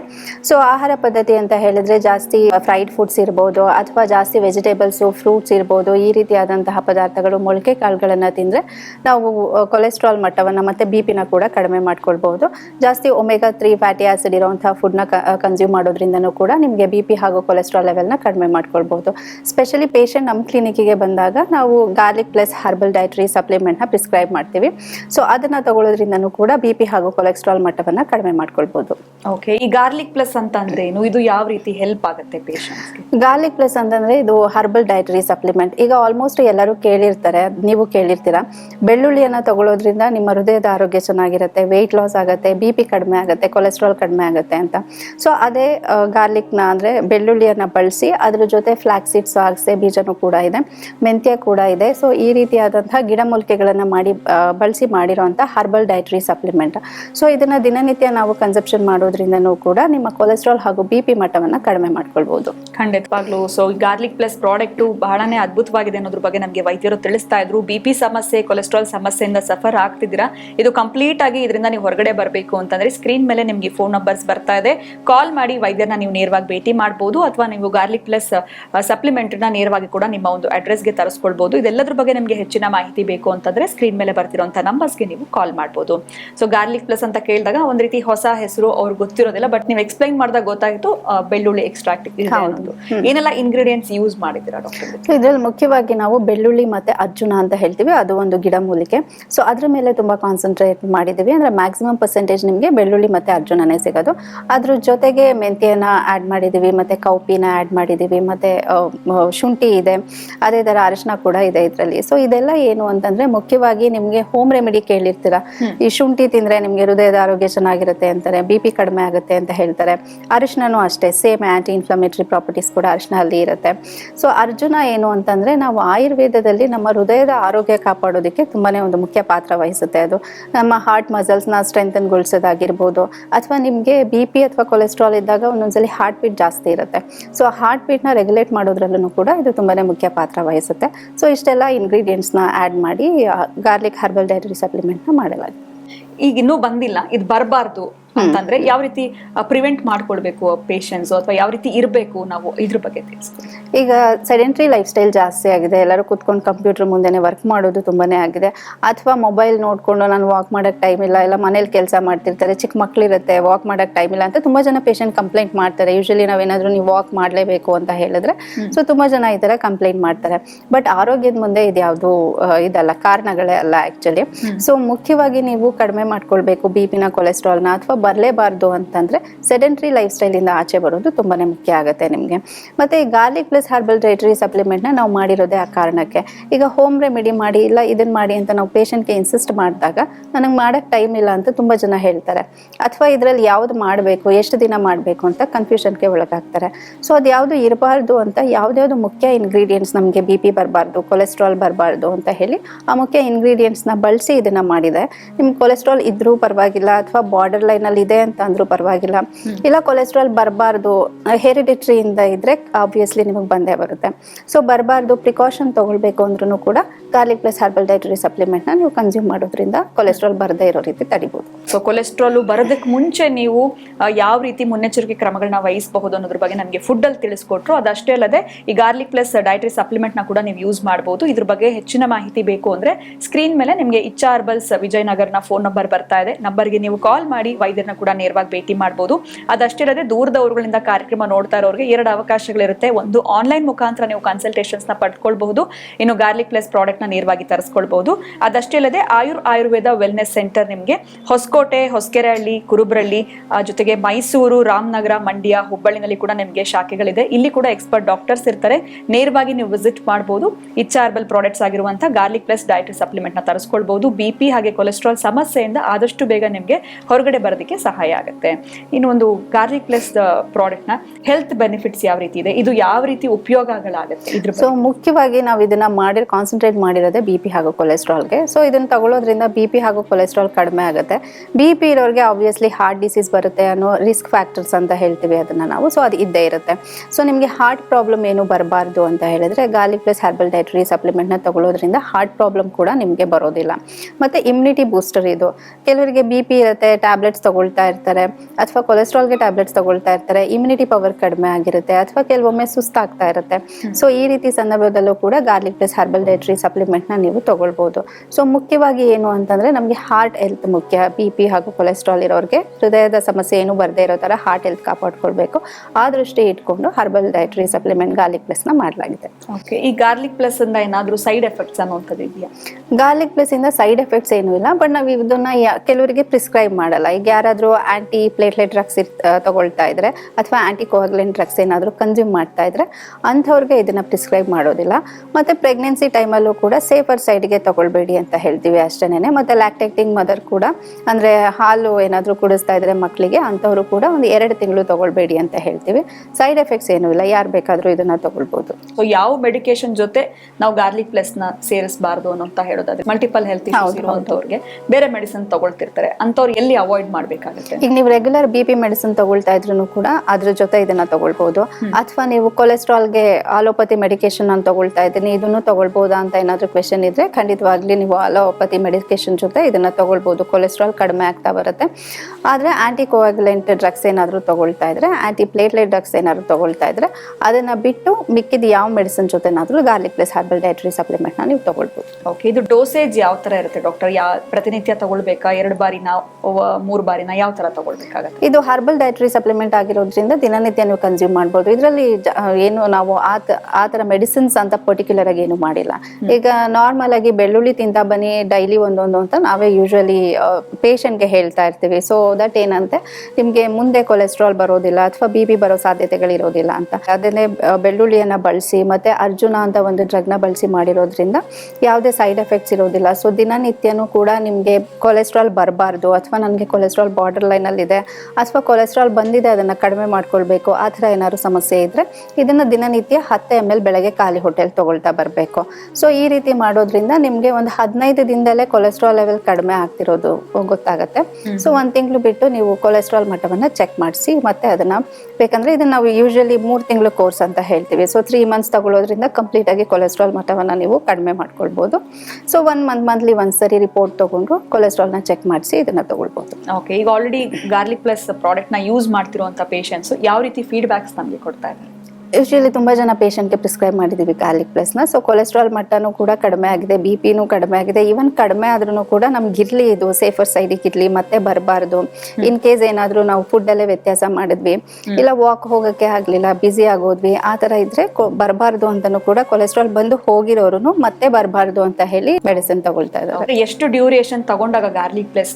ಸೊ ಆಹಾರ ಪದ್ಧತಿ ಅಂತ ಹೇಳಿದ್ರೆ ಜಾಸ್ತಿ ಫ್ರೈಡ್ ಫುಡ್ಸ್ ಇರ್ಬೋದು ಅಥವಾ ಜಾಸ್ತಿ ವೆಜಿಟೇಬಲ್ಸು ಫ್ರೂಟ್ಸ್ ಇರ್ಬೋದು ಈ ರೀತಿಯಾದಂತಹ ಪದಾರ್ಥಗಳು ಮೊಳಕೆ ಕಾಳುಗಳನ್ನು ತಿಂದರೆ ನಾವು ಕೊಲೆಸ್ಟ್ರಾಲ್ ಮಟ್ಟವನ್ನು ಮತ್ತು ಬಿ ಪಿನ ಕೂಡ ಕಡಿಮೆ ಮಾಡ್ಕೊಳ್ಬೋದು. ಜಾಸ್ತಿ ಒಮೆಗಾ ತ್ರೀ ಫ್ಯಾಟಿ ಆಸಿಡ್ ಇರುವಂತಹ ಫುಡ್ನ ಕನ್ಸ್ಯೂಮ್ ಮಾಡೋದ್ರಿಂದನೂ ಕೂಡ ನಿಮಗೆ ಬಿ ಪಿ ಹಾಗೂ ಕೊಲೆಸ್ಟ್ರಾಲ್ ಲೆವೆಲ್ನ ಕಡಿಮೆ ಮಾಡ್ಕೊಳ್ಬೋದು. ಸ್ಪೆಷಲಿ ಪೇಷಂಟ್ ನಮ್ಮ ಕ್ಲಿನಿಕ್ಕಿಗೆ ಬಂದಾಗ ನಾವು ಗಾರ್ಲಿಕ್ ಪ್ಲಸ್ ಹರ್ಬಲ್ ಡೈಟ್ರಿ ಸಪ್ಲಿಮೆಂಟ್ನ ಪ್ರಿಸ್ಕ್ರೈಬ್ ಮಾಡ್ತೀವಿ. ಸೊ ಅದನ್ನು ತಗೊಳ್ಳೋದ್ರಿಂದನೂ ಕೂಡ ಬಿ ಪಿ ಹಾಗೂ ಕೊಲೆಸ್ಟ್ರಾಲ್ ಮಟ್ಟವನ್ನ ಕಡಿಮೆ ಮಾಡ್ಕೊಳ್ಬಹುದು ಓಕೆ ಈ ಗಾರ್ಲಿಕ್ ಪ್ಲಸ್ ಅಂತ ಅಂದ್ರೆ ಏನು? ಇದು ಯಾವ ರೀತಿ ಹೆಲ್ಪ್ ಆಗುತ್ತೆ ಗಾರ್ಲಿಕ್ ಪ್ಲಸ್ ಅಂತಂದ್ರೆ ಇದು ಹರ್ಬಲ್ ಡೈಟರಿ ಸಪ್ಲಿಮೆಂಟ್ ಈಗ ಆಲ್ಮೋಸ್ಟ್ ಎಲ್ಲರೂ ಕೇಳಿರ್ತಾರೆ ನೀವು ಕೇಳಿರ್ತೀರಾ ಬೆಳ್ಳುಳ್ಳಿಯನ್ನ ತಗೊಳ್ಳೋದ್ರಿಂದ ನಿಮ್ಮ ಹೃದಯದ ಆರೋಗ್ಯ ಚೆನ್ನಾಗಿರುತ್ತೆ ವೆಯ್ಟ್ ಲಾಸ್ ಆಗುತ್ತೆ ಬಿ ಪಿ ಕಡಿಮೆ ಆಗುತ್ತೆ ಕೊಲೆಸ್ಟ್ರಾಲ್ ಕಡಿಮೆ ಆಗುತ್ತೆ ಅಂತ. ಸೊ ಅದೇ ಗಾರ್ಲಿಕ್ನ ಅಂದ್ರೆ ಬೆಳ್ಳುಳ್ಳಿಯನ್ನ ಬಳಸಿ ಅದ್ರ ಜೊತೆ ಫ್ಲಾಕ್ ಸೀಡ್ಸ್ ಅಗಸೆ ಬೀಜನೂ ಕೂಡ ಇದೆ ಮೆಂತ್ಯ ಕೂಡ ಇದೆ. ಸೊ ಈ ರೀತಿಯಾದಂತಹ ಗಿಡಮೂಲಿಕೆಗಳನ್ನು ಮಾಡಿ ಬಳಸಿ ಮಾಡಿ ಮಾಡಿರೋಂಥ ಹರ್ಬಲ್ ಡೈಟ್ರಿ ಸಪ್ಲಿಮೆಂಟ್ ಸೊ ಇದನ್ನು ದಿನನಿತ್ಯ ನಾವು ಕನ್ಸಪ್ಷನ್ ಮಾಡೋದ್ರಿಂದನೂ ಕೂಡ ನಿಮ್ಮ ಕೊಲೆಸ್ಟ್ರಾಲ್ ಹಾಗೂ ಬಿ ಪಿ ಮಟ್ಟವನ್ನು ಕಡಿಮೆ ಮಾಡ್ಕೊಳ್ಬಹುದು ಖಂಡಿತವಾಗ್ಲೂ. ಸೊ ಗಾರ್ಲಿಕ್ ಪ್ಲಸ್ ಪ್ರಾಡಕ್ಟ್ ಬಹಳನೇ ಅದ್ಭುತವಾಗಿದೆ ಅನ್ನೋದ್ರ ಬಗ್ಗೆ ನಮಗೆ ವೈದ್ಯರು ತಿಳಿಸ್ತಾ ಇದ್ರು. ಬಿ ಪಿ ಸಮಸ್ಯೆ ಕೊಲೆಸ್ಟ್ರಾಲ್ ಸಮಸ್ಯೆಯಿಂದ ಸಫರ್ ಆಗ್ತಿದ್ದೀರಾ? ಇದು ಕಂಪ್ಲೀಟ್ ಆಗಿ ಇದರಿಂದ ನೀವು ಹೊರಗಡೆ ಬರಬೇಕು ಅಂತಂದ್ರೆ ಸ್ಕ್ರೀನ್ ಮೇಲೆ ನಿಮಗೆ ಫೋನ್ ನಂಬರ್ಸ್ ಬರ್ತಾ ಇದೆ. ಕಾಲ್ ಮಾಡಿ ವೈದ್ಯರನ್ನ ನೀವು ನೇರವಾಗಿ ಭೇಟಿ ಮಾಡಬಹುದು ಅಥವಾ ನೀವು ಗಾರ್ಲಿಕ್ ಪ್ಲಸ್ ಸಪ್ಲಿಮೆಂಟ್ನ ನೇರವಾಗಿ ಕೂಡ ನಿಮ್ಮ ಒಂದು ಅಡ್ರೆಸ್ಗೆ ತರಿಸ್ಕೊಳ್ಬಹುದು ಇದೆಲ್ಲದ್ರ ಬಗ್ಗೆ ನಿಮಗೆ ಹೆಚ್ಚಿನ ಮಾಹಿತಿ ಬೇಕು ಅಂತಂದ್ರೆ ಸ್ಕ್ರೀನ್ ಮೇಲೆ ಬರ್ತಿರೋಂಥ ನಂಬರ್ಸ್ಗೆ ನೀವು ಕಾಲ್ ಮಾಡ್ಬೋದು. ಸೊ ಗಾರ್ಲಿಕ್ ಪ್ಲಸ್ ಅಂತ ಕೇಳಿದಾಗ ಒಂದು ರೀತಿ ಹೊಸ ಹೆಸರು ಅವ್ರಿಗೆ ಗೊತ್ತಿರೋದಿಲ್ಲ ಬಟ್ ನೀವು ಎಕ್ಸ್ಪ್ಲೈನ್ ಮಾಡಿದಾಗ ಗೊತ್ತಾಯಿತು ಬೆಳ್ಳುಳ್ಳಿ ಎಕ್ಸ್ಟ್ರಾಕ್ಟ್. ಏನೆಲ್ಲ ಇಂಗ್ರೀಡಿಯೆಂಟ್ಸ್ ಯೂಸ್ ಮಾಡಿದ್ದೀರಾ ಡಾಕ್ಟರ್ ಇದರಲ್ಲಿ ಮುಖ್ಯವಾಗಿ ನಾವು ಬೆಳ್ಳುಳ್ಳಿ ಮತ್ತೆ ಅರ್ಜುನ ಅಂತ ಹೇಳ್ತೀವಿ ಅದು ಒಂದು ಗಿಡಮೂಲಿಕೆ ಸೊ ಅದ್ರ ಮೇಲೆ ತುಂಬಾ ಕಾನ್ಸಂಟ್ರೇಟ್ ಮಾಡಿದ್ದೀವಿ ಅಂದ್ರೆ ಮ್ಯಾಕ್ಸಿಮಮ್ ಪರ್ಸೆಂಟೇಜ್ ನಿಮಗೆ ಬೆಳ್ಳುಳ್ಳಿ ಮತ್ತೆ ಅರ್ಜುನನೇ ಸಿಗೋದು. ಅದ್ರ ಜೊತೆಗೆ ಮೆಂತ್ಯನ ಆಡ್ ಮಾಡಿದೀವಿ ಮತ್ತೆ ಕೌಪಿನ ಆ್ಯಡ್ ಮಾಡಿದೀವಿ ಮತ್ತೆ ಶುಂಠಿ ಇದೆ ಅದೇ ಥರ ಅರಿಶಿನ ಕೂಡ ಇದೆ ಇದರಲ್ಲಿ. ಸೊ ಇದೆಲ್ಲ ಏನು ಅಂತಂದ್ರೆ ಮುಖ್ಯವಾಗಿ ನಿಮಗೆ ಹೋಮ್ ರೆಮಿಡಿ ಕೇಳಿರ್ತೀರ. ಈ ಶುಂಠಿ ತಿಂದ್ರೆ ನಿಮ್ಗೆ ಹೃದಯದ ಆರೋಗ್ಯ ಚೆನ್ನಾಗಿರುತ್ತೆ ಅಂತಾರೆ ಬಿ ಪಿ ಕಡಿಮೆ ಆಗುತ್ತೆ ಅಂತ ಹೇಳ್ತಾರೆ. ಅರಿಶಿನೂ ಅಷ್ಟೇ ಸೇಮ್ ಆಂಟಿ ಇನ್ಫ್ಲಮೇಟರಿ ಪ್ರಾಪರ್ಟೀಸ್ ಕೂಡ ಅರಿಶಿನ ಅಲ್ಲಿ ಇರುತ್ತೆ. ಸೊ ಅರ್ಜುನ ಏನು ಅಂತಂದ್ರೆ ನಾವು ಆಯುರ್ವೇದದಲ್ಲಿ ನಮ್ಮ ಹೃದಯದ ಆರೋಗ್ಯ ಕಾಪಾಡೋದಕ್ಕೆ ತುಂಬಾನೇ ಒಂದು ಮುಖ್ಯ ಪಾತ್ರ ವಹಿಸುತ್ತೆ ಅದು. ನಮ್ಮ ಹಾರ್ಟ್ ಮಸಲ್ಸ್ನ ಸ್ಟ್ರೆಂಥನ್ಗೊಳಿಸೋದಾಗಿರ್ಬೋದು ಅಥವಾ ನಿಮಗೆ ಬಿ ಪಿ ಅಥವಾ ಕೊಲೆಸ್ಟ್ರಾಲ್ ಇದ್ದಾಗ ಒಂದೊಂದ್ಸಲಿ ಹಾರ್ಟ್ ಬೀಟ್ ಜಾಸ್ತಿ ಇರುತ್ತೆ. ಸೊ ಹಾರ್ಟ್ ಬೀಟ್ನ ರೆಗ್ಯುಲೇಟ್ ಮಾಡೋದ್ರಲ್ಲೂ ಕೂಡ ಇದು ತುಂಬಾನೇ ಮುಖ್ಯ ಪಾತ್ರ ವಹಿಸುತ್ತೆ. ಸೊ ಇಷ್ಟೆಲ್ಲ ಇಂಗ್ರೀಡಿಯೆಂಟ್ಸ್ನ ಆ್ಯಡ್ ಮಾಡಿ ಗಾರ್ಲಿಕ್ ಹರ್ಬಲ್ ಡೈಟರಿ ಸಪ್ಲಿಮೆಂಟ್ನ ಮಾಡಲಾಗಿದೆ. ಈಗ ಇನ್ನೂ ಬಂದಿಲ್ಲ ಇದು ಬರಬಾರ್ದು ಅಂತಂದ್ರೆ ಯಾವ ರೀತಿ ಪ್ರಿವೆಂಟ್ ಮಾಡ್ಕೊಳ್ಬೇಕು ಪೇಷನ್ಸ್ ಅಥವಾ ಯಾವ ರೀತಿ ಇರಬೇಕು ನಾವು ಇದ್ರ ಬಗ್ಗೆ ತಿಳಿಸ್ತೀವಿ ಈಗ ಸೆಡೆಂಟ್ರಿ ಲೈಫ್ ಸ್ಟೈಲ್ ಜಾಸ್ತಿ ಆಗಿದೆ. ಎಲ್ಲರೂ ಕುತ್ಕೊಂಡು ಕಂಪ್ಯೂಟರ್ ಮುಂದೆನೆ ವರ್ಕ್ ಮಾಡೋದು ತುಂಬಾನೇ ಆಗಿದೆ. ಅಥವಾ ಮೊಬೈಲ್ ನೋಡ್ಕೊಂಡು ನಾನು ವಾಕ್ ಮಾಡೋಕ್ಕೆ ಟೈಮ್ ಇಲ್ಲ ಇಲ್ಲ ಮನೇಲಿ ಕೆಲಸ ಮಾಡ್ತಿರ್ತಾರೆ ಚಿಕ್ಕ ಮಕ್ಳಿರುತ್ತೆ ವಾಕ್ ಮಾಡೋಕ್ಕೆ ಟೈಮ್ ಇಲ್ಲ ಅಂತ ತುಂಬಾ ಜನ ಪೇಷಂಟ್ ಕಂಪ್ಲೇಂಟ್ ಮಾಡ್ತಾರೆ. ಯೂಶಲಿ ನಾವೇನಾದ್ರೂ ನೀವು ವಾಕ್ ಮಾಡಲೇಬೇಕು ಅಂತ ಹೇಳಿದ್ರೆ ಸೊ ತುಂಬಾ ಜನ ಈ ತರ ಕಂಪ್ಲೇಂಟ್ ಮಾಡ್ತಾರೆ. ಬಟ್ ಆರೋಗ್ಯದ ಮುಂದೆ ಇದ್ಯಾವುದು ಇದಲ್ಲ ಕಾರಣಗಳೇ ಅಲ್ಲ ಆಕ್ಚುಲಿ ಸೊ ಮುಖ್ಯವಾಗಿ ನೀವು ಕಡಿಮೆ ಮಾಡ್ಕೊಳ್ಬೇಕು ಬಿ ಪಿನ ಕೊಲೆಸ್ಟ್ರಾಲ್ನ ಅಥವಾ ಬರಲೇಬಾರ್ದು ಅಂತಂದರೆ ಸೆಡೆಂಟ್ರಿ ಲೈಫ್ ಸ್ಟೈಲಿಂದ ಆಚೆ ಬರೋದು ತುಂಬಾ ಮುಖ್ಯ ಆಗುತ್ತೆ ನಿಮಗೆ. ಮತ್ತು ಈ ಗಾರ್ಲಿಕ್ ಪ್ಲಸ್ ಹರ್ಬಲ್ ಡೈಟ್ರಿ ಸಪ್ಲಿಮೆಂಟ್ನ ನಾವು ಮಾಡಿರೋದೇ ಆ ಕಾರಣಕ್ಕೆ. ಈಗ ಹೋಮ್ ರೆಮಿಡಿ ಮಾಡಿ ಇಲ್ಲ ಇದನ್ನು ಮಾಡಿ ಅಂತ ನಾವು ಪೇಷಂಟ್ಗೆ ಇನ್ಸಿಸ್ಟ್ ಮಾಡಿದಾಗ ನನಗೆ ಮಾಡೋಕ್ಕೆ ಟೈಮ್ ಇಲ್ಲ ಅಂತ ತುಂಬ ಜನ ಹೇಳ್ತಾರೆ. ಅಥವಾ ಇದರಲ್ಲಿ ಯಾವುದು ಮಾಡಬೇಕು, ಎಷ್ಟು ದಿನ ಮಾಡಬೇಕು ಅಂತ ಕನ್ಫ್ಯೂಷನ್ಗೆ ಒಳಗಾಗ್ತಾರೆ. ಸೊ ಅದು ಯಾವುದು ಇರಬಾರ್ದು ಅಂತ ಯಾವುದ್ಯಾವ್ದು ಮುಖ್ಯ ಇಂಗ್ರೀಡಿಯೆಂಟ್ಸ್ ನಮಗೆ ಬಿ ಪಿ ಬರಬಾರ್ದು ಕೊಲೆಸ್ಟ್ರಾಲ್ ಬರಬಾರ್ದು ಅಂತ ಹೇಳಿ ಆ ಮುಖ್ಯ ಇಂಗ್ರೀಡಿಯೆಂಟ್ಸ್ನ ಬಳಸಿ ಇದನ್ನು ಮಾಡಿದೆ. ನಿಮ್ಗೆ ಕೊಲೆಸ್ಟ್ರಾಲ್ ಇದ್ರೂ ಪರವಾಗಿಲ್ಲ ಅಥವಾ ಬಾರ್ಡರ್ ಲೈನಲ್ಲಿ ಇದೆ ಅಂತ ಅಂದ್ರೂ ಪರವಾಗಿಲ್ಲ. ಇಲ್ಲ ಕೊಲೆಸ್ಟ್ರಾಲ್ ಬರಬಾರ್ದು ಹೆರಿಡಿಟ್ರಿಯಿಂದ ಇದ್ರೆ ಆಬ್ವಿಯಸ್ಲಿ ನಿಮಗೆ ಬಂದೇ ಬರುತ್ತೆ. ಸೊ ಬರಬಾರ್ದು ಪ್ರಿಕಾಷನ್ ತಗೊಳ್ಬೇಕು ಅಂದ್ರೂ ಕೂಡ ಗಾರ್ಲಿಕ್ ಪ್ಲಸ್ ಹರ್ಬಲ್ ಡೈಟರಿ ನ ನೀವು ಕನ್ಸ್ಯೂಮ್ ಮಾಡೋದ್ರಿಂದ ಕೊಲೆಸ್ಟ್ರಾಲ್ ಬರದೇ ಇರೋ ರೀತಿ ತಡಿಬಹುದು ಸೊ ಕೊಲೆಸ್ಟ್ರಾಲ್ ಬರೋದಕ್ಕೆ ಮುಂಚೆ ನೀವು ಯಾವ ರೀತಿ ಮುನ್ನೆಚ್ಚರಿಕೆ ಕ್ರಮಗಳನ್ನ ವಹಿಸಬಹುದು ಅನ್ನೋದ್ರ ಬಗ್ಗೆ ನಮಗೆ ಫುಡ್ ಅಲ್ಲಿ ತಿಳಿಸ್ಕೊಟ್ರು. ಅದಷ್ಟೇ ಅಲ್ಲದೆ ಈ ಗಾರ್ಲಿಕ್ ಪ್ಲಸ್ ಡೈಟರಿ ಸಪ್ಲಿಮೆಂಟ್ನ ಕೂಡ ನೀವು ಯೂಸ್ ಮಾಡಬಹುದು ಇದ್ರ ಬಗ್ಗೆ ಹೆಚ್ಚಿನ ಮಾಹಿತಿ ಬೇಕು ಅಂದ್ರೆ ಸ್ಕ್ರೀನ್ ಮೇಲೆ ನಿಮಗೆ ಇಚ್ಛಾ ಅರ್ಬಲ್ಸ್ ವಿಜಯನಗರ್ನ ಫೋನ್ ನಂಬರ್ ಬರ್ತಾ ಇದೆ. ನಂಬರ್ಗೆ ನೀವು ಕಾಲ್ ಮಾಡಿ ವೈದ್ಯರನ್ನ ಕೂಡ ನೇರವಾಗಿ ಭೇಟಿ ಮಾಡಬಹುದು ಅದಷ್ಟೇ ಅಲ್ಲದೆ ದೂರದವರುಗಳಿಂದ ಕಾರ್ಯಕ್ರಮ ನೋಡ್ತಾ ಇರೋರಿಗೆ ಎರಡು ಅವಕಾಶಗಳಿರುತ್ತೆ. ಒಂದು ಆನ್ಲೈನ್ ಮುಖಾಂತರ ನೀವು ಕನ್ಸಲ್ಟೇಷನ್ಸ್ನ ಪಡ್ಕೊಳ್ಬಹುದು. ಇನ್ನು ಗಾರ್ಲಿಕ್ ಪ್ಲಸ್ ಪ್ರಾಡಕ್ಟ್ನ ನೇರವಾಗಿ ತರಿಸ್ಕೊಳ್ಬಹುದು. ಅದಷ್ಟೇ ಅಲ್ಲದೆ ಆಯುರ್ ಆಯುರ್ವೇದ ವೆಲ್ನೆಸ್ ಸೆಂಟರ್ ನಿಮಗೆ ಹೊಸಕೋಟೆ, ಹೊಸಕೆರೆಹಳ್ಳಿ, ಕುರುಬ್ರಳ್ಳಿ ಜೊತೆಗೆ ಮೈಸೂರು, ರಾಮನಗರ, ಮಂಡ್ಯ, ಹುಬ್ಬಳ್ಳಿನಲ್ಲಿ ಕೂಡ ನಿಮಗೆ ಶಾಖೆಗಳಿದೆ. ಇಲ್ಲಿ ಕೂಡ ಎಕ್ಸ್ಪರ್ಟ್ ಡಾಕ್ಟರ್ಸ್ ಇರ್ತಾರೆ. ನೇರವಾಗಿ ನೀವು ವಿಸಿಟ್ ಮಾಡಬಹುದು ಇಚ್ಚಾರ್ಬಲ್ ಪ್ರಾಡಕ್ಟ್ಸ್ ಆಗಿರುವಂತಹ ಗಾರ್ಲಿಕ್ ಪ್ಲಸ್ ಡಯಟ್ರಿ ಸಪ್ಲಿಮೆಂಟ್ನ ತರಿಸ್ಕೊಳ್ಬಹುದು ಬಿಪಿ ಹಾಗೆ ಕೊಲೆಸ್ಟ್ರಾಲ್ ಸಮಸ್ಯೆಯಿಂದ ಆದಷ್ಟು ಬೇಗ ನಿಮಗೆ ಹೊರಗಡೆ ಬರೋದಕ್ಕೆ ಸಹಾಯ ಆಗುತ್ತೆ. ಇನ್ನು ಒಂದು ಗಾರ್ಲಿಕ್ ಪ್ಲಸ್ ಪ್ರಾಡಕ್ಟ್ನ ಹೆಲ್ತ್ ಬೆನಿಫಿಟ್ಸ್ ಯಾವ ರೀತಿ ಇದೆ? ಇದು ಯಾವ ರೀತಿ ಉಪಯೋಗಗಳಾಗುತ್ತೆ ಇದ್ರ ಸೊ ಮುಖ್ಯವಾಗಿ ನಾವು ಇದನ್ನ ಮಾಡಿ ಕಾನ್ಸಂಟ್ರೇಟ್ ಮಾಡಿರೋದೇ ಬಿ ಪಿ ಹಾಗೂ ಕೊಲೆಸ್ಟ್ರಾಲ್ಗೆ ಸೊ ಇದನ್ನ ತಗೊಳ್ಳೋದ್ರಿಂದ ಬಿ ಪಿ ಹಾಗೂ ಕೊಲೆಸ್ಟ್ರಾಲ್ ಕಡಿಮೆ ಆಗುತ್ತೆ. ಬಿ ಪಿ ಇರೋರಿಗೆ ಆಬ್ವಿಯಸ್ಲಿ ಹಾರ್ಟ್ ಡಿಸೀಸ್ ಬರುತ್ತೆ ಅನ್ನೋ ರಿಸ್ಕ್ ಫ್ಯಾಕ್ಟರ್ಸ್ ಅಂತ ಹೇಳ್ತೀವಿ ಅದನ್ನ ನಾವು. ಸೊ ಅದು ಇದ್ದೇ ಇರುತ್ತೆ. ಸೊ ನಿಮಗೆ ಹಾರ್ಟ್ ಪ್ರಾಬ್ಲಮ್ ಏನು ಬರಬಾರ್ದು ಅಂತ ಹೇಳಿದ್ರೆ ಗಾರ್ಲಿಕ್ ಪ್ಲಸ್ ಹರ್ಬಲ್ ಡೈಟ್ರಿ ಸಪ್ಲಿಮೆಂಟ್ನ ತಗೊಳ್ಳೋದ್ರಿಂದ ಹಾರ್ಟ್ ಪ್ರಾಬ್ಲಮ್ ಕೂಡ ನಿಮಗೆ ಬರೋದಿಲ್ಲ. ಮತ್ತೆ ಇಮ್ಯುನಿಟಿ ಬೂಸ್ಟರ್ ಇದು. ಕೆಲವರಿಗೆ ಬಿ ಪಿ ಇರುತ್ತೆ ಟ್ಯಾಬ್ಲೆಟ್ಸ್ ತಗೊಳ್ತಾ ಇರ್ತಾರೆ ಅಥವಾ ಕೊಲೆಸ್ಟ್ರಾಲ್ಗೆ ಟ್ಯಾಬ್ಲೆಟ್ಸ್ ತಗೊಳ್ತಾ ಇರ್ತಾರೆ ಇಮ್ಯುನಿಟಿ ಪವರ್ ಕಡಿಮೆ ಆಗಿರುತ್ತೆ ಅಥವಾ ಕೆಲವೊಮ್ಮೆ ಸುಸ್ತಾಗ್ತಾ ಇರುತ್ತೆ. ಸೊ ಈ ರೀತಿ ಸಂದರ್ಭದಲ್ಲೂ ಕೂಡ ಗಾರ್ಲಿಕ್ ಪ್ಲಸ್ ಹರ್ಬಲ್ ಡೈಟ್ರಿ ಸಪ್ಲಿಮೆಂಟ್ನ ನೀವು ತಗೊಳ್ಬೋದು. ಸೊ ಮುಖ್ಯವಾಗಿ ಏನು ಅಂತಂದರೆ ನಮಗೆ ಹಾರ್ಟ್ ಹೆಲ್ತ್ ಮುಖ್ಯ. ಬಿ ಪಿ ಹಾಗೂ ಕೊಲೆಸ್ಟ್ರಾಲ್ ಇರೋರಿಗೆ ಹೃದಯದ ಸಮಸ್ಯೆ ಏನು ಬರದೇ ಇರೋ ಥರ ಹಾರ್ಟ್ ಹೆಲ್ತ್ ಕಾಪಾಡ್ಕೊಳ್ಬೇಕು. ಆ ದೃಷ್ಟಿ ಇಟ್ಕೊಂಡು ಹರ್ಬಲ್ ಡೈಟ್ರಿ ಸಪ್ಲಿಮೆಂಟ್ ಗಾರ್ಲಿಕ್ ಪ್ಲಸ್ನ ಮಾಡಲಾಗಿದೆ. ಓಕೆ ಈ ಗಾರ್ಲಿಕ್ ಪ್ಲಸ್ ಇಂದ ಏನಾದರೂ ಸೈಡ್ ಎಫೆಕ್ಟ್ಸ್ ಅನ್ನೋಂಥದ್ದು ಇದೆಯಾ? ಗಾರ್ಲಿಕ್ ಪ್ಲಸ್ ಇಂದ ಸೈಡ್ ಎಫೆಕ್ಟ್ಸ್ ಏನೂ ಇಲ್ಲ ಬಟ್ ನಾವು ಇದನ್ನ ಕೆಲವರಿಗೆ ಪ್ರಿಸ್ಕ್ರೈಬ್ ಮಾಡಲ್ಲ. ಈಗ ಯಾರಾದರೂ ಆ್ಯಂಟಿ ಪ್ಲೇಟ್ಲೆಟ್ ಡ್ರಗ್ಸ್ ಇರ್ ತೊಗೊಳ್ತಾ ಇದ್ದರೆ ಇದ್ರೆ ಅಥವಾ ಆ್ಯಂಟಿ ಕೋವಾಗ್ಲೆಂಟ್ ಡ್ರಗ್ಸ್ ಏನಾದರೂ ಕನ್ಸ್ಯೂಮ್ ಮಾಡ್ತಾ ಇದ್ರೆ ಅಂಥವ್ರಿಗೆ ಇದನ್ನ ಪ್ರಿಸ್ಕ್ರೈಬ್ ಮಾಡೋದಿಲ್ಲ. ಮತ್ತೆ ಪ್ರೆಗ್ನೆನ್ಸಿ ಟೈಮಲ್ಲೂ ಕೂಡ ಸೇಫರ್ ಸೈಡ್ಗೆ ತೊಗೊಳ್ಬೇಡಿ ಅಂತ ಹೇಳ್ತೀವಿ ಅಷ್ಟೇನೆ ಮತ್ತೆ ಲ್ಯಾಕ್ಟೇಟಿಂಗ್ ಮದರ್ ಕೂಡ ಅಂದ್ರೆ ಹಾಲು ಏನಾದರೂ ಕುಡಿಸ್ತಾ ಇದ್ರೆ ಮಕ್ಕಳಿಗೆ ಅಂಥವ್ರು ಕೂಡ ಒಂದು ಎರಡು ತಿಂಗಳು ತೊಗೊಳ್ಬೇಡಿ ಅಂತ ಹೇಳ್ತೀವಿ. ಸೈಡ್ ಎಫೆಕ್ಟ್ಸ್ ಏನೂ ಇಲ್ಲ. ಯಾರು ಬೇಕಾದರೂ ಇದನ್ನು ತೊಗೊಳ್ಬೋದು. ಸೊ ಯಾವ ಮೆಡಿಕೇಶನ್ ಜೊತೆ ನಾವು ಗಾರ್ಲಿಕ್ ಪ್ಲಸ್ನ ಸೇರಿಸಬಾರ್ದು ಅನ್ನೋಂತ ಹೇಳೋದಾದ್ರೆ ಮಲ್ಟಿಪಲ್ ಹೆಲ್ತ್ ಇಶ್ಯೂಸ್ ಇರುವಂಥವ್ರಿಗೆ ಬೇರೆ ಮೆಡಿಸಿನ್ ತಗೊಳ್ತಿರ್ತಾರೆ. ಅಂಥವ್ರು ಎಲ್ಲಿ ಅವಾಯ್ಡ್ ಮಾಡ್ಬೇಕಾಗುತ್ತೆ ಈಗ ನೀವು ರೆಗ್ಯುಲರ್ ಬಿ ಪಿ ಮೆಡಿಸಿನ್ ತಗೊಳ್ತಾ ಇದ್ರು ಕೂಡ ಅದ್ರ ಜೊತೆ ಇದನ್ನ ತಗೊಳ್ಬಹುದು ಅಥವಾ ನೀವು ಕೊಲೆಸ್ಟ್ರಾಲ್ಗೆ ಆಲೋಪತಿ ಮೆಡಿಕೇಶನ್ ಅನ್ನು ತಗೊಳ್ತಾ ಇದ್ದೀನಿ ಇದನ್ನು ತಗೊಳ್ಬೋದಾ ಅಂತ ಏನಾದರೂ ಕ್ವೆಶನ್ ಇದ್ರೆ ಖಂಡಿತವಾಗ್ಲಿ ನೀವು ಆಲೋಪತಿ ಮೆಡಿಕೇಶನ್ ಜೊತೆ ಇದನ್ನ ತಗೊಳ್ಬಹುದು ಕೊಲೆಸ್ಟ್ರಾಲ್ ಕಡಿಮೆ ಆಗ್ತಾ ಬರುತ್ತೆ. ಆದ್ರೆ ಆಂಟಿ ಕೋಆಗ್ಯುಲೆಂಟ್ ಡ್ರಗ್ಸ್ ಏನಾದರೂ ತಗೊಳ್ತಾ ಇದ್ರೆ ಆಂಟಿ ಪ್ಲೇಟ್ಲೆಟ್ ಡ್ರಗ್ಸ್ ಏನಾದರೂ ತಗೊಳ್ತಾ ಇದ್ರೆ ಅದನ್ನ ಬಿಟ್ಟು ಮಿಕ್ಕಿದ ಯಾವ ಮೆಡಿಸಿನ್ ಜೊತೆನಾದ್ರೂ ಗಾರ್ಲಿಕ್ ಪ್ಲಸ್ ಹರ್ಬಲ್ ಡೈಟ್ರಿ ಸಪ್ಲಿಮೆಂಟ್ನ ನೀವು ತಗೊಳ್ಬೋದು. ಓಕೆ ಇದು ಡೋಸೇಜ್ ಯಾವ ತರ ಇರುತ್ತೆ ಡಾಕ್ಟರ್ ಯಾವ ಪ್ರತಿನಿತ್ಯ ತಗೊಳ್ಬೇಕಾ? ಎರಡು ಬಾರಿ ನಾವು ಮೂರು ಬಾರಿನ ಯಾವ ತರ ತಗೊಳ್ಬೇಕಾಗತ್ತೆ? ಇದು ಹರ್ಬಲ್ ಡೈಟರಿ ಸಪ್ಲಿಮೆಂಟ್ ಆಗಿರೋದ್ರಿಂದ ದಿನನಿತ್ಯ ನೀವು ಕನ್ಸ್ಯೂಮ್ ಮಾಡ್ಬೋದು. ಇದರಲ್ಲಿ ಏನು ನಾವು ಆ ತರ ಮೆಡಿಸಿನ್ಸ್ ಅಂತ ಪರ್ಟಿಕ್ಯುಲರ್ ಆಗಿ ಏನು ಮಾಡಿಲ್ಲ. ಈಗ ನಾರ್ಮಲ್ ಆಗಿ ಬೆಳ್ಳುಳ್ಳಿ ತಿಂತ ಬನ್ನಿ ಡೈಲಿ ಒಂದೊಂದು ಅಂತ ನಾವೇ ಯೂಶಲಿ ಪೇಷಂಟ್ಗೆ ಹೇಳ್ತಾ ಇರ್ತೀವಿ. ಸೊ ದಟ್ ಏನಂತೆ? ನಿಮಗೆ ಮುಂದೆ ಕೊಲೆಸ್ಟ್ರಾಲ್ ಬರೋದಿಲ್ಲ ಅಥವಾ ಬಿ ಪಿ ಬರೋ ಸಾಧ್ಯತೆಗಳಿರೋದಿಲ್ಲ ಅಂತ. ಅದನ್ನೇ ಬೆಳ್ಳುಳ್ಳಿಯನ್ನ ಬಳಸಿ ಮತ್ತೆ ಅರ್ಜುನ ಅಂತ ಒಂದು ಡ್ರಗ್ನ ಬಳಸಿ ಮಾಡಿರೋದ್ರಿಂದ ಯಾವುದೇ ಸೈಡ್ ಎಫೆಕ್ಟ್ಸ್ ಇರೋದಿಲ್ಲ. ಸೊ ದಿನನಿತ್ಯನೂ ಕೂಡ ನಿಮಗೆ ಕೊಲೆಸ್ಟ್ರಾಲ್ ಬರಬಾರ್ದು ಅಥವಾ ನನಗೆ ಕೊಲೆಸ್ಟ್ರಾಲ್ ಬಾರ್ಡರ್ ಲೈನಲ್ಲಿ ಇದೆ. ಅಥವಾ ಕೊಲೆಸ್ಟ್ರಾಲ್ ಬಂದಿದೆ ಅದನ್ನು ಕಡಿಮೆ ಮಾಡ್ಕೊಳ್ಬೇಕು. ಆ ಥರ ಏನಾದ್ರು ಸಮಸ್ಯೆ ಇದ್ದರೆ ಇದನ್ನು ದಿನನಿತ್ಯ ಹತ್ತು ಎಂ ಎಲ್ ಬೆಳಗ್ಗೆ ಖಾಲಿ ಹೋಟೆಲ್ ತೊಗೊಳ್ತಾ ಬರಬೇಕು. ಸೊ ಈ ರೀತಿ ಮಾಡೋದ್ರಿಂದ ನಿಮಗೆ ಒಂದು ಹದಿನೈದು ದಿನದಲ್ಲೇ ಕೊಲೆಸ್ಟ್ರಾಲ್ ಲೆವೆಲ್ ಕಡಿಮೆ ಆಗ್ತಿರೋದು ಗೊತ್ತಾಗುತ್ತೆ. ಸೊ ಒಂದು ತಿಂಗಳು ಬಿಟ್ಟು ನೀವು ಕೊಲೆಸ್ಟ್ರಾಲ್ ಮಟ್ಟವನ್ನು ಚೆಕ್ ಮಾಡಿಸಿ ಮತ್ತೆ ಅದನ್ನು ಬೇಕಂದ್ರೆ ಇದನ್ನ ನಾವು ಯೂಶಲಿ ಮೂರು ತಿಂಗಳು ಕೋರ್ಸ್ ಅಂತ ಹೇಳ್ತೀವಿ. ಸೊ ತ್ರೀ ಮಂತ್ಸ್ ತಗೊಳ್ಳೋದ್ರಿಂದ ಕಂಪ್ಲೀಟ್ ಆಗಿ ಕೊಲೆಸ್ಟ್ರಾಲ್ ಮಟ್ಟವನ್ನು ನೀವು ಕಡಿಮೆ ಮಾಡ್ಕೊಳ್ಬೋದು. ಸೊ ಒನ್ ಮಂತ್ ಮಂತ್ಲಿ ಒಂದ್ಸರಿ ರಿಪೋರ್ಟ್ ತಗೊಂಡು ಕೊಲೆಸ್ಟ್ರಾಲ್ನ ಚೆಕ್ ಮಾಡಿಸಿ ಇದನ್ನ ತೊಗೊಳ್ಬೋದು. ಓಕೆ ಈಗ ಆಲ್ರೆಡಿ ಗಾರ್ಲಿಕ್ ಪ್ಲಸ್ ಪ್ರಾಡಕ್ಟ್ನ ಯೂಸ್ ಮಾಡ್ತಿರುವಂತ ಪೇಷಂಟ್ಸ್ ಯಾವ ರೀತಿ ಫೀಡ್ಬ್ಯಾಕ್ಸ್ ನಮಗೆ ಕೊಡ್ತಾ ಇದ್ದಾರೆ? ಯೂಶಲಿ ತುಂಬ ಜನ ಪೇಷಂಟ್ಗೆ ಪ್ರಿಸ್ಕ್ರೈಬ್ ಮಾಡಿದ್ದೀವಿ ಗಾರ್ಲಿಕ್ ಪ್ಲಸ್ನ ಸೊ ಕೊಲೆಸ್ಟ್ರಾಲ್ ಮಟ್ಟನೂ ಕೂಡ ಕಡಿಮೆ ಆಗಿದೆ ಬಿ ಪಿನೂ ಕಡಿಮೆ ಆಗಿದೆ. ಈವನ್ ಕಡಿಮೆ ಆದ್ರೂ ಕೂಡ ನಮ್ಗೆ ಇರಲಿ ಇದು ಸೇಫರ್ ಸೈಡಿಗೆ ಇರಲಿ ಮತ್ತೆ ಬರಬಾರ್ದು. ಇನ್ ಕೇಸ್ ಏನಾದರೂ ನಾವು ಫುಡ್ಡಲ್ಲೇ ವ್ಯತ್ಯಾಸ ಮಾಡಿದ್ವಿ. ಇಲ್ಲ ವಾಕ್ ಹೋಗೋಕ್ಕೆ ಆಗಲಿಲ್ಲ ಬ್ಯುಸಿ ಆಗೋದ್ವಿ ಆ ಥರ ಇದ್ರೆ ಬರಬಾರ್ದು ಅಂತಲೂ ಕೂಡ ಕೊಲೆಸ್ಟ್ರಾಲ್ ಬಂದು ಹೋಗಿರೋರು ಮತ್ತೆ ಬರಬಾರ್ದು ಅಂತ ಹೇಳಿ ಮೆಡಿಸಿನ್ ತಗೊಳ್ತಾ ಇದ್ದಾರೆ. ಎಷ್ಟು ಡ್ಯೂರೇಷನ್ ತಗೊಂಡಾಗ ಗಾರ್ಲಿಕ್ ಪ್ಲಸ್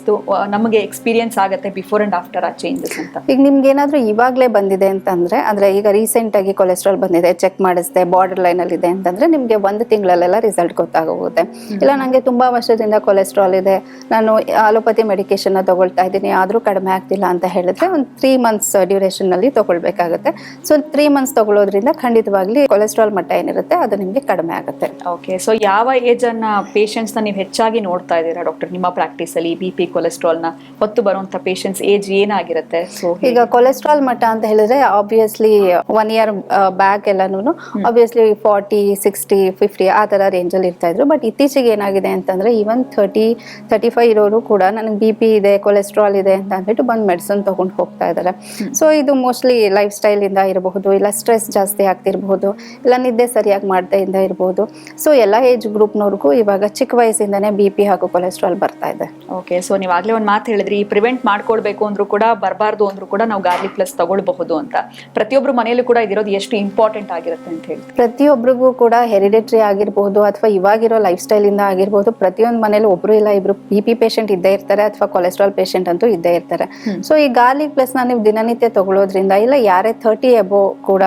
ನಮಗೆ ಎಕ್ಸ್ಪೀರಿಯನ್ಸ್ ಆಗುತ್ತೆ ಬಿಫೋರ್ ಅಂಡ್ ಆಫ್ಟರ್ ಆ ಚೇಂಜಸ್ ಅಂತ? ಈಗ ನಿಮ್ಗೆ ಏನಾದರೂ ಇವಾಗಲೇ ಬಂದಿದೆ ಅಂತಂದ್ರೆ ಅಂದ್ರೆ ಈಗ ರೀಸೆಂಟ್ ಆಗಿ ಕೊಲೆಸ್ಟ್ರಾಲ್ ಬಂದಿದೆ ಚೆಕ್ ಮಾಡಿಸ್ದೆ ಬಾರ್ಡರ್ ಲೈನ್ ಅಲ್ಲಿ ಇದೆ ಅಂತಂದ್ರೆ ನಿಮಗೆ ಒಂದು ತಿಂಗಳಲ್ಲೆಲ್ಲ ರಿಸಲ್ಟ್ ಗೊತ್ತಾಗೋಗುತ್ತೆ. ಇಲ್ಲ ನಂಗೆ ತುಂಬಾ ವರ್ಷದಿಂದ ಕೊಲೆಸ್ಟ್ರಾಲ್ ಇದೆ ನಾನು ಆಲೋಪತಿ ಮೆಡಿಕೇಶನ್ ತಗೊಳ್ತಾ ಇದ್ದೀನಿ ಆದ್ರೂ ಕಡಿಮೆ ಆಗ್ತಿಲ್ಲ ಅಂತ ಹೇಳಿದ್ರೆ ಒಂದು ತ್ರೀ ಮಂತ್ಸ್ ಡ್ಯೂರೇಷನ್ ಅಲ್ಲಿ ತಗೊಳ್ಬೇಕಾಗುತ್ತೆ. ಸೊ ತ್ರೀ ಮಂತ್ಸ್ ತಗೊಳ್ಳೋದ್ರಿಂದ ಖಂಡಿತವಾಗ್ಲಿ ಕೊಲೆಸ್ಟ್ರಾಲ್ ಮಟ್ಟ ಏನಿರುತ್ತೆ ಅದು ನಿಮಗೆ ಕಡಿಮೆ ಆಗುತ್ತೆ. ಓಕೆ ಸೊ ಯಾವ ಏಜ್ ಅನ್ನ ಪೇಷಂಟ್ಸ್ನ ನೀವು ಹೆಚ್ಚಾಗಿ ನೋಡ್ತಾ ಇದ್ದೀರಾ ಡಾಕ್ಟರ್ ನಿಮ್ಮ ಪ್ರಾಕ್ಟೀಸ್ ಅಲ್ಲಿ ಬಿ ಪಿ ಕೊಲೆಸ್ಟ್ರಾಲ್ನ ಹೊತ್ತು ಬರುವಂಥ ಪೇಷಂಟ್ಸ್ ಏಜ್ ಏನಾಗಿರುತ್ತೆ? ಸೊ ಈಗ ಕೊಲೆಸ್ಟ್ರಾಲ್ ಮಟ್ಟ ಅಂತ ಹೇಳಿದ್ರೆ ಆಬ್ವಿಯಸ್ಲಿ ಒನ್ ಇಯರ್ ಬ್ಯಾಕ್ ಎಲ್ಲಾನು ಆಬ್ವಿಯಸ್ಲಿ ಫಾರ್ಟಿ ಸಿಕ್ಸ್ಟಿ ಫಿಫ್ಟಿ ಆ ಥರ ರೇಂಜಲ್ಲಿ ಇರ್ತಾ ಇದ್ರು. ಬಟ್ ಇತ್ತೀಚೆಗೆ ಏನಾಗಿದೆ ಅಂತಂದ್ರೆ ಈವನ್ ಥರ್ಟಿ ತರ್ಟಿ ಫೈವ್ ಇರೋರು ಕೂಡ ನನಗೆ ಬಿ ಪಿ ಇದೆ ಕೊಲೆಸ್ಟ್ರಾಲ್ ಇದೆ ಅಂತ ಅಂದ್ಬಿಟ್ಟು ಬಂದು ಮೆಡಿಸನ್ ತಗೊಂಡು ಹೋಗ್ತಾ ಇದ್ದಾರೆ ಸೊ ಇದು ಮೋಸ್ಟ್ಲಿ ಲೈಫ್ ಸ್ಟೈಲಿಂದ ಇರಬಹುದು ಇಲ್ಲ ಸ್ಟ್ರೆಸ್ ಜಾಸ್ತಿ ಆಗ್ತಿರ್ಬೋದು ಇಲ್ಲ ನಿದ್ದೆ ಸರಿಯಾಗಿ ಮಾಡ್ತಾ ಇಂದ ಇರ್ಬೋದು ಸೊ ಎಲ್ಲ ಏಜ್ ಗ್ರೂಪ್ನವ್ರಿಗೂ ಇವಾಗ ಚಿಕ್ಕ ವಯಸ್ಸಿಂದನೇ ಬಿ ಪಿ ಹಾಗೂ ಕೊಲೆಸ್ಟ್ರಾಲ್ ಬರ್ತಾ ಇದೆ. ಓಕೆ ಸೊ ನೀವಾಗಲೇ ಆಗ್ಲೇ ಒಂದು ಮಾತು ಹೇಳಿದ್ರಿ ಈ ಪ್ರಿವೆಂಟ್ ಮಾಡ್ಕೊಳ್ಬೇಕು ಅಂದ್ರೂ ಕೂಡ ಬರಬಾರ್ದು ಅಂದ್ರೂ ಕೂಡ ನಾವು ಗಾರ್ಲಿಕ್ ಪ್ಲಸ್ ತಗೊಳ್ಬಹುದು ಅಂತ. ಪ್ರತಿಯೊಬ್ಬರು ಮನೆಯಲ್ಲೂ ಕೂಡ ಇದಿರೋದು ಎಷ್ಟು ಇಂಪಾರ್ಟೆಂಟ್ ಆಗಿರುತ್ತೆ ಅಂತ ಹೇಳಿ ಪ್ರತಿಯೊಬ್ಬರಿಗೂ ಕೂಡ ಹೆರಿಡಿಟ್ರಿ ಆಗಿರ್ಬೋದು ಅಥವಾ ಇವಾಗಿರೋ ಲೈಫ್ ಸ್ಟೈಲ್ ಇಂದ ಆಗಿರ್ಬೋದು ಪ್ರತಿಯೊಂದು ಮನೇಲಿ ಒಬ್ರು ಇಲ್ಲ ಇಬ್ರು ಬಿ ಪಿ ಪೇಷಂಟ್ ಇದ್ದೇ ಇರ್ತಾರೆ ಅಥವಾ ಕೊಲೆಸ್ಟ್ರಾಲ್ ಪೇಷಂಟ್ ಅಂತೂ ಇದ್ದೇ ಇರ್ತಾರೆ. ಸೊ ಈ ಗಾರ್ಲಿಕ್ ಪ್ಲಸ್ನ ನೀವು ದಿನನಿತ್ಯ ತಗೊಳ್ಳೋದ್ರಿಂದ ಇಲ್ಲ ಯಾರೇ ಥರ್ಟಿ ಎಬೋ ಕೂಡ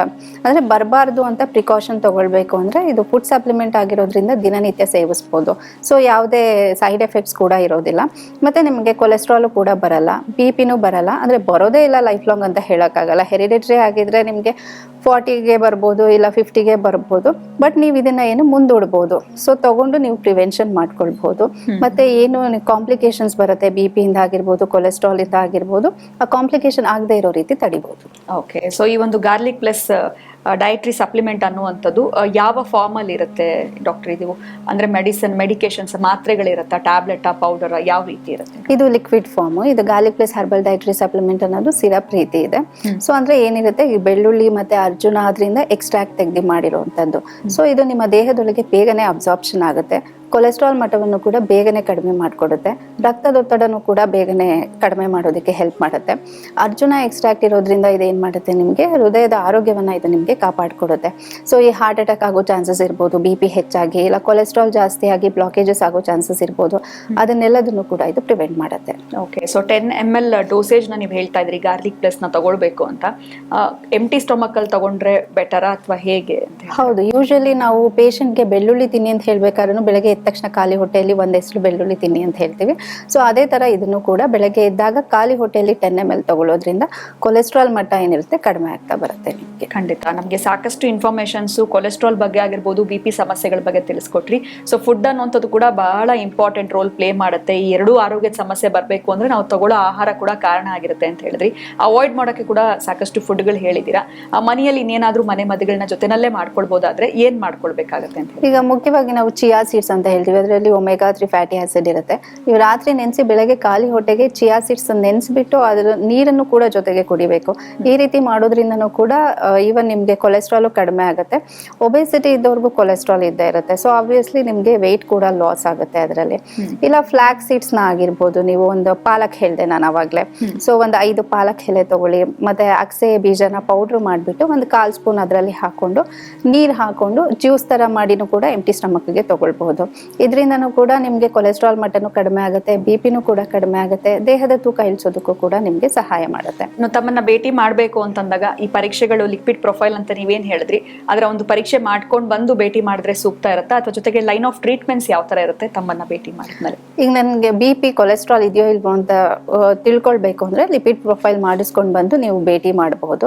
ಅಂದ್ರೆ ಬರಬಾರ್ದು ಅಂತ ಪ್ರಿಕಾಷನ್ ತಗೊಳ್ಬೇಕು ಅಂದ್ರೆ ಇದು ಫುಡ್ ಸಪ್ಲಿಮೆಂಟ್ ಆಗಿರೋದ್ರಿಂದ ದಿನನಿತ್ಯ ಸೇವಿಸ್ಬೋದು. ಸೊ ಯಾವುದೇ ಸೈಡ್ ಎಫೆಕ್ಟ್ಸ್ ಕೂಡ ಇರೋದಿಲ್ಲ. ಮತ್ತೆ ನಿಮಗೆ ಕೊಲೆಸ್ಟ್ರಾಲ್ ಕೂಡ ಬರಲ್ಲ ಬಿ ಪಿನೂ ಬರಲ್ಲ ಅಂದ್ರೆ ಬರೋದೇ ಇಲ್ಲ ಲೈಫ್ ಲಾಂಗ್ ಅಂತ ಹೇಳಕ್ಕಾಗಲ್ಲ. ಹೆರಿಡಿಟ್ರಿ ಆಗಿದ್ರೆ ನಿಮಗೆ ಫಾರ್ಟಿಗೆ ಬರ್ಬೋದು ಇಲ್ಲ ಫಿಫ್ಟಿಗೆ ಬರ್ಬೋದು. ಬಟ್ ನೀವು ಇದನ್ನ ಏನು ಮುಂದೂಡ್ಬೋದು. ಸೊ ತಗೊಂಡು ನೀವು ಪ್ರಿವೆನ್ಷನ್ ಮಾಡ್ಕೊಳ್ಬಹುದು ಮತ್ತೆ ಏನು ಕಾಂಪ್ಲಿಕೇಶನ್ಸ್ ಬರುತ್ತೆ? ಬಿ ಪಿ ಇಂದ ಆಗಿರ್ಬೋದು ಕೊಲೆಸ್ಟ್ರಾಲ್ ಇಂದ ಆಗಿರ್ಬೋದು ಆ ಕಾಂಪ್ಲಿಕೇಶನ್ ಆಗದೆ ಇರೋ ರೀತಿ ತಡಿಬಹುದು ಓಕೆ ಸೊ ಈ ಒಂದು ಗಾರ್ಲಿಕ್ ಪ್ಲಸ್ ಡಯಟ್ರಿ ಸಪ್ಲಿಮೆಂಟ್ ಅನ್ನುವಂಥದ್ದು ಯಾವ ಫಾರ್ಮಲ್ಲಿ ಇರುತ್ತೆ ಡಾಕ್ಟರ್ ಇದು? ಅಂದ್ರೆ ಮೆಡಿಸನ್ ಮೆಡಿಕೇಶನ್ಸ್ ಮಾತ್ರೆಗಳಿರುತ್ತಾ? ಟ್ಯಾಬ್ಲೆಟಾ ಪೌಡರ್ ಯಾವ ರೀತಿ ಇರುತ್ತೆ? ಇದು ಲಿಕ್ವಿಡ್ ಫಾರ್ಮ್ ಇದು garlic plus herbal dietary supplement ಅನ್ನೋದು ಸಿರಪ್ ರೀತಿ ಇದೆ. ಸೊ ಅಂದ್ರೆ ಏನಿರುತ್ತೆ? ಈ ಬೆಳ್ಳುಳ್ಳಿ ಮತ್ತೆ ಅರ್ಜುನ ಅದರಿಂದ ಎಕ್ಸ್ಟ್ರಾಕ್ಟ್ ತೆಗೆದು ಮಾಡಿರೋವಂಥದ್ದು. ಸೊ ಇದು ನಿಮ್ಮ ದೇಹದೊಳಗೆ ಬೇಗನೆ ಅಬ್ಸಾರ್ಪ್ಷನ್ ಆಗುತ್ತೆ. ಕೊಲೆಸ್ಟ್ರಾಲ್ ಮಟ್ಟವನ್ನು ಕೂಡ ಬೇಗನೆ ಕಡಿಮೆ ಮಾಡಿಕೊಡುತ್ತೆ. ರಕ್ತದೊತ್ತಡನೂ ಕೂಡ ಬೇಗನೆ ಕಡಿಮೆ ಮಾಡೋದಕ್ಕೆ ಹೆಲ್ಪ್ ಮಾಡುತ್ತೆ. ಅರ್ಜುನ ಎಕ್ಸ್ಟ್ರಾಕ್ಟ್ ಇರೋದ್ರಿಂದ ಇದು ಏನು ಮಾಡುತ್ತೆ ನಿಮಗೆ? ಹೃದಯದ ಆರೋಗ್ಯವನ್ನು ಇದು ನಿಮಗೆ ಕಾಪಾಡಿಕೊಡುತ್ತೆ. ಸೊ ಈ ಹಾರ್ಟ್ ಅಟ್ಯಾಕ್ ಆಗೋ ಚಾನ್ಸಸ್ ಇರ್ಬೋದು ಬಿ ಪಿ ಹೆಚ್ಚಾಗಿ ಇಲ್ಲ ಕೊಲೆಸ್ಟ್ರಾಲ್ ಜಾಸ್ತಿ ಆಗಿ ಬ್ಲಾಕೇಜಸ್ ಆಗೋ ಚಾನ್ಸಸ್ ಇರ್ಬೋದು. ಅದನ್ನೆಲ್ಲದನ್ನು ಕೂಡ ಇದು ಪ್ರಿವೆಂಟ್ ಮಾಡುತ್ತೆ. Okay so ten M L ಡೋಸೇಜ್ನ ನೀವು ಹೇಳ್ತಾ ಇದ್ರಿ ಗಾರ್ಲಿಕ್ ಪ್ಲಸ್ನ ತಗೊಳ್ಬೇಕು ಅಂತ. ಎಂಟಿ ಟಿ ಅಲ್ಲಿ ತಗೊಂಡ್ರೆ ಬೆಟರಾ ಅಥವಾ ಹೇಗೆ ಹೌದು ಯೂಶಲಿ ನಾವು ಪೇಷಂಟ್ಗೆ ಬೆಳ್ಳುಳ್ಳಿ ತಿನ್ನಿ ಅಂತ ಹೇಳ್ಬೇಕಾದ್ರೂ ಬೆಳಗ್ಗೆ ಎದ್ದ ತಕ್ಷಣ ಖಾಲಿ ಹೊಟ್ಟೆಯಲ್ಲಿ ಒಂದು ಹೆಸರು ಬೆಳ್ಳುಳ್ಳಿ ತಿನ್ನಿ ಅಂತ ಹೇಳ್ತೀವಿ. ಸೊ ಅದೇ ಥರ ಇದನ್ನು ಕೂಡ ಬೆಳಗ್ಗೆ ಎದ್ದಾಗ ಖಾಲಿ ಹೊಟ್ಟೆಯಲ್ಲಿ ಟೆನ್ ಎಂ ಎಲ್ ತಗೊಳ್ಳೋದ್ರಿಂದ ಕೊಲೆಸ್ಟ್ರಾಲ್ ಮಟ್ಟ ಏನಿರುತ್ತೆ ಕಡಿಮೆ ಆಗ್ತಾ ಬರುತ್ತೆ ನಿಮಗೆ. ಖಂಡಿತ. ನಮಗೆ ಸಾಕಷ್ಟು ಇನ್ಫಾರ್ಮೇಶನ್ಸು ಕೊಲೆಸ್ಟ್ರಾಲ್ ಬಗ್ಗೆ ಆಗಿರ್ಬೋದು ಬಿ ಪಿ ಸಮಸ್ಯೆಗಳ ಬಗ್ಗೆ ತಿಳಿಸ್ಕೊಟ್ರಿ. ಸೊ ಫುಡ್ ಅನ್ನುವಂಥದ್ದು ಕೂಡ ಬಹಳ ಇಂಪಾರ್ಟೆಂಟ್ ರೋಲ್ ಪ್ಲೇ ಮಾಡುತ್ತೆ. ಈ ಎರಡೂ ಆರೋಗ್ಯದ ಸಮಸ್ಯೆ ಬರಬೇಕು ಅಂದ್ರೆ ನಾವು ತಗೊಳ್ಳೋ ಆಹಾರ ಕೂಡ ಕಾರಣ ಆಗಿರುತ್ತೆ ಅಂತ ಹೇಳಿದ್ರಿ. ಅವಾಯ್ಡ್ ಮಾಡೋಕ್ಕೆ ಕೂಡ ಸಾಕಷ್ಟು ಫುಡ್ಗಳು ಹೇಳಿದ್ದೀರಾ. ಆ ಮನೆಯಲ್ಲಿ ಇನ್ನೇನಾದ್ರೂ ಮನೆ ಮದ್ದುಗಳನ್ನ ಜೊತೆನಲ್ಲೇ ಮಾಡ್ಕೊಳ್ಬೋದಾದ್ರೆ ಏನ್ ಮಾಡ್ಕೊಳ್ಬೇಕಾಗತ್ತೆ ಅಂತ ಈಗ ಮುಖ್ಯವಾಗಿ ನಾವು ಚಿಯಾ ಸೀಡ್ಸ್ ಅಂತ ಹೇಳ್ತೀವಿ. ಅದರಲ್ಲಿ ಒಮೆಗಾ ತ್ರೀ ಫ್ಯಾಟಿ ಆಸಿಡ್ ಇರುತ್ತೆ. ನೀವು ರಾತ್ರಿ ನೆನೆಸಿ ಬೆಳಗ್ಗೆ ಖಾಲಿ ಹೊಟ್ಟೆಗೆ ಚಿಯಾ ಸೀಡ್ಸ್ ನೆನೆಸ್ಬಿಟ್ಟು ಅದರ ನೀರನ್ನು ಕೂಡ ಜೊತೆಗೆ ಕುಡಿಬೇಕು. ಈ ರೀತಿ ಮಾಡೋದ್ರಿಂದನೂ ಕೂಡ ಈವನ್ ನಿಮಗೆ ಕೊಲೆಸ್ಟ್ರಾಲು ಕಡಿಮೆ ಆಗುತ್ತೆ. ಒಬೆಸಿಟಿ ಇದ್ದವ್ರಿಗೂ ಕೊಲೆಸ್ಟ್ರಾಲ್ ಇದ್ದೇ ಇರುತ್ತೆ. ಸೊ ಆಬ್ವಿಯಸ್ಲಿ ನಿಮಗೆ ವೆಯ್ಟ್ ಕೂಡ ಲಾಸ್ ಆಗುತ್ತೆ ಅದರಲ್ಲಿ. ಇಲ್ಲ ಫ್ಲಾಕ್ ಸೀಡ್ಸ್ನ ಆಗಿರ್ಬೋದು. ನೀವು ಒಂದು ಪಾಲಕ್ ಹೇಳಿದೆ ನಾನು ಆವಾಗಲೇ ಸೊ ಒಂದು ಐದು ಪಾಲಕ್ ಎಲೆ ತಗೊಳ್ಳಿ. ಮತ್ತೆ ಅಕ್ಸೆ ಬೀಜನ ಪೌಡ್ರ್ ಮಾಡಿಬಿಟ್ಟು ಒಂದು ಕಾಲು ಸ್ಪೂನ್ ಅದರಲ್ಲಿ ಹಾಕೊಂಡು ನೀರು ಹಾಕೊಂಡು ಜ್ಯೂಸ್ ಥರ ಮಾಡಿನೂ ಕೂಡ ಎಂಟಿ ಸ್ಟಮಕ್ಗೆ ತಗೊಳ್ಬಹುದು. ಇದರಿಂದನೂ ಕೂಡ ನಿಮಗೆ ಕೊಲೆಸ್ಟ್ರಾಲ್ ಮಟ್ಟನೂ ಕಡಿಮೆ ಆಗುತ್ತೆ ಬಿ ಪಿನೂ ಕೂಡ ಕಡಿಮೆ ಆಗುತ್ತೆ ದೇಹದ ತೂಕ ಇಳಿಸೋದಕ್ಕೂ ಕೂಡ ನಿಮಗೆ ಸಹಾಯ ಮಾಡುತ್ತೆ. ತಮ್ಮನ್ನ ಭೇಟಿ ಮಾಡಬೇಕು ಅಂತಂದಾಗ ಈ ಪರೀಕ್ಷೆಗಳು ಲಿಕ್ವಿಡ್ ಪ್ರೊಫೈಲ್ ಅಂತ ನೀವೇನು ಹೇಳಿದ್ರಿ ಅದರ ಒಂದು ಪರೀಕ್ಷೆ ಮಾಡ್ಕೊಂಡು ಬಂದು ಭೇಟಿ ಮಾಡಿದ್ರೆ ಸೂಕ್ತ ಇರುತ್ತಾ? ಅಥವಾ ಜೊತೆಗೆ ಲೈನ್ ಆಫ್ ಟ್ರೀಟ್ಮೆಂಟ್ಸ್ ಯಾವ ತರ ಇರುತ್ತೆ ತಮ್ಮನ್ನ ಭೇಟಿ ಮಾಡಿದ್ಮೇಲೆ? ಈಗ ನನಗೆ ಬಿ ಪಿ ಕೊಲೆಸ್ಟ್ರಾಲ್ ಇದೆಯೋ ಇಲ್ವೋ ಅಂತ ತಿಳ್ಕೊಳ್ಬೇಕು ಅಂದ್ರೆ ಲಿಪಿಡ್ ಪ್ರೊಫೈಲ್ ಮಾಡಿಸ್ಕೊಂಡು ಬಂದು ನೀವು ಭೇಟಿ ಮಾಡಬಹುದು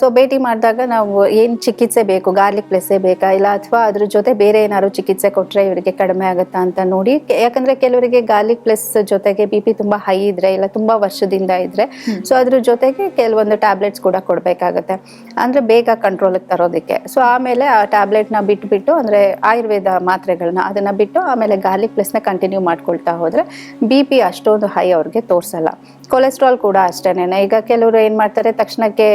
ಸೊ ಭೇಟಿ ಮಾಡಿದಾಗ ನಾವು ಏನ್ ಚಿಕಿತ್ಸೆ ಬೇಕು ಗಾರ್ಲಿಕ್ ಪ್ಲೇಸೇ ಬೇಕಾ? ಇಲ್ಲ ಅಥವಾ ಅದ್ರ ಜೊತೆ ಬೇರೆ ಏನಾದ್ರು ಚಿಕಿತ್ಸೆ ಕೊಟ್ರೆ ಇವರಿಗೆ ಕಡಿಮೆ ಆಗುತ್ತಾ ಅಂತ ನೋಡಿ ಯಾಕಂದ್ರೆ ಕೆಲವರಿಗೆ ಗಾರ್ಲಿಕ್ ಪ್ಲಸ್ ಜೊತೆಗೆ ಬಿ ಪಿ ತುಂಬಾ ಹೈ ಇದ್ರೆ ಇಲ್ಲ ತುಂಬಾ ವರ್ಷದಿಂದ ಇದ್ರೆ ಸೊ ಅದ್ರ ಜೊತೆಗೆ ಕೆಲವೊಂದು ಟ್ಯಾಬ್ಲೆಟ್ಸ್ ಕೂಡ ಕೊಡಬೇಕಾಗತ್ತೆ. ಅಂದ್ರೆ ಬೇಗ ಕಂಟ್ರೋಲಿಗೆ ತರೋದಕ್ಕೆ. ಸೊ ಆಮೇಲೆ ಆ ಟ್ಯಾಬ್ಲೆಟ್ನ ಬಿಟ್ಬಿಟ್ಟು ಅಂದ್ರೆ ಆಯುರ್ವೇದ ಮಾತ್ರೆಗಳನ್ನ ಅದನ್ನ ಬಿಟ್ಟು ಆಮೇಲೆ ಗಾರ್ಲಿಕ್ ಪ್ಲಸ್ನ ಕಂಟಿನ್ಯೂ ಮಾಡ್ಕೊಳ್ತಾ ಹೋದ್ರೆ ಬಿ ಪಿ ಅಷ್ಟೊಂದು ಹೈ ಅವ್ರಿಗೆ ತೋರಿಸಲ್ಲ. ಕೊಲೆಸ್ಟ್ರಾಲ್ ಕೂಡ ಅಷ್ಟೇನೆ. ಈಗ ಕೆಲವರು ಏನು ಮಾಡ್ತಾರೆ, ತಕ್ಷಣಕ್ಕೆ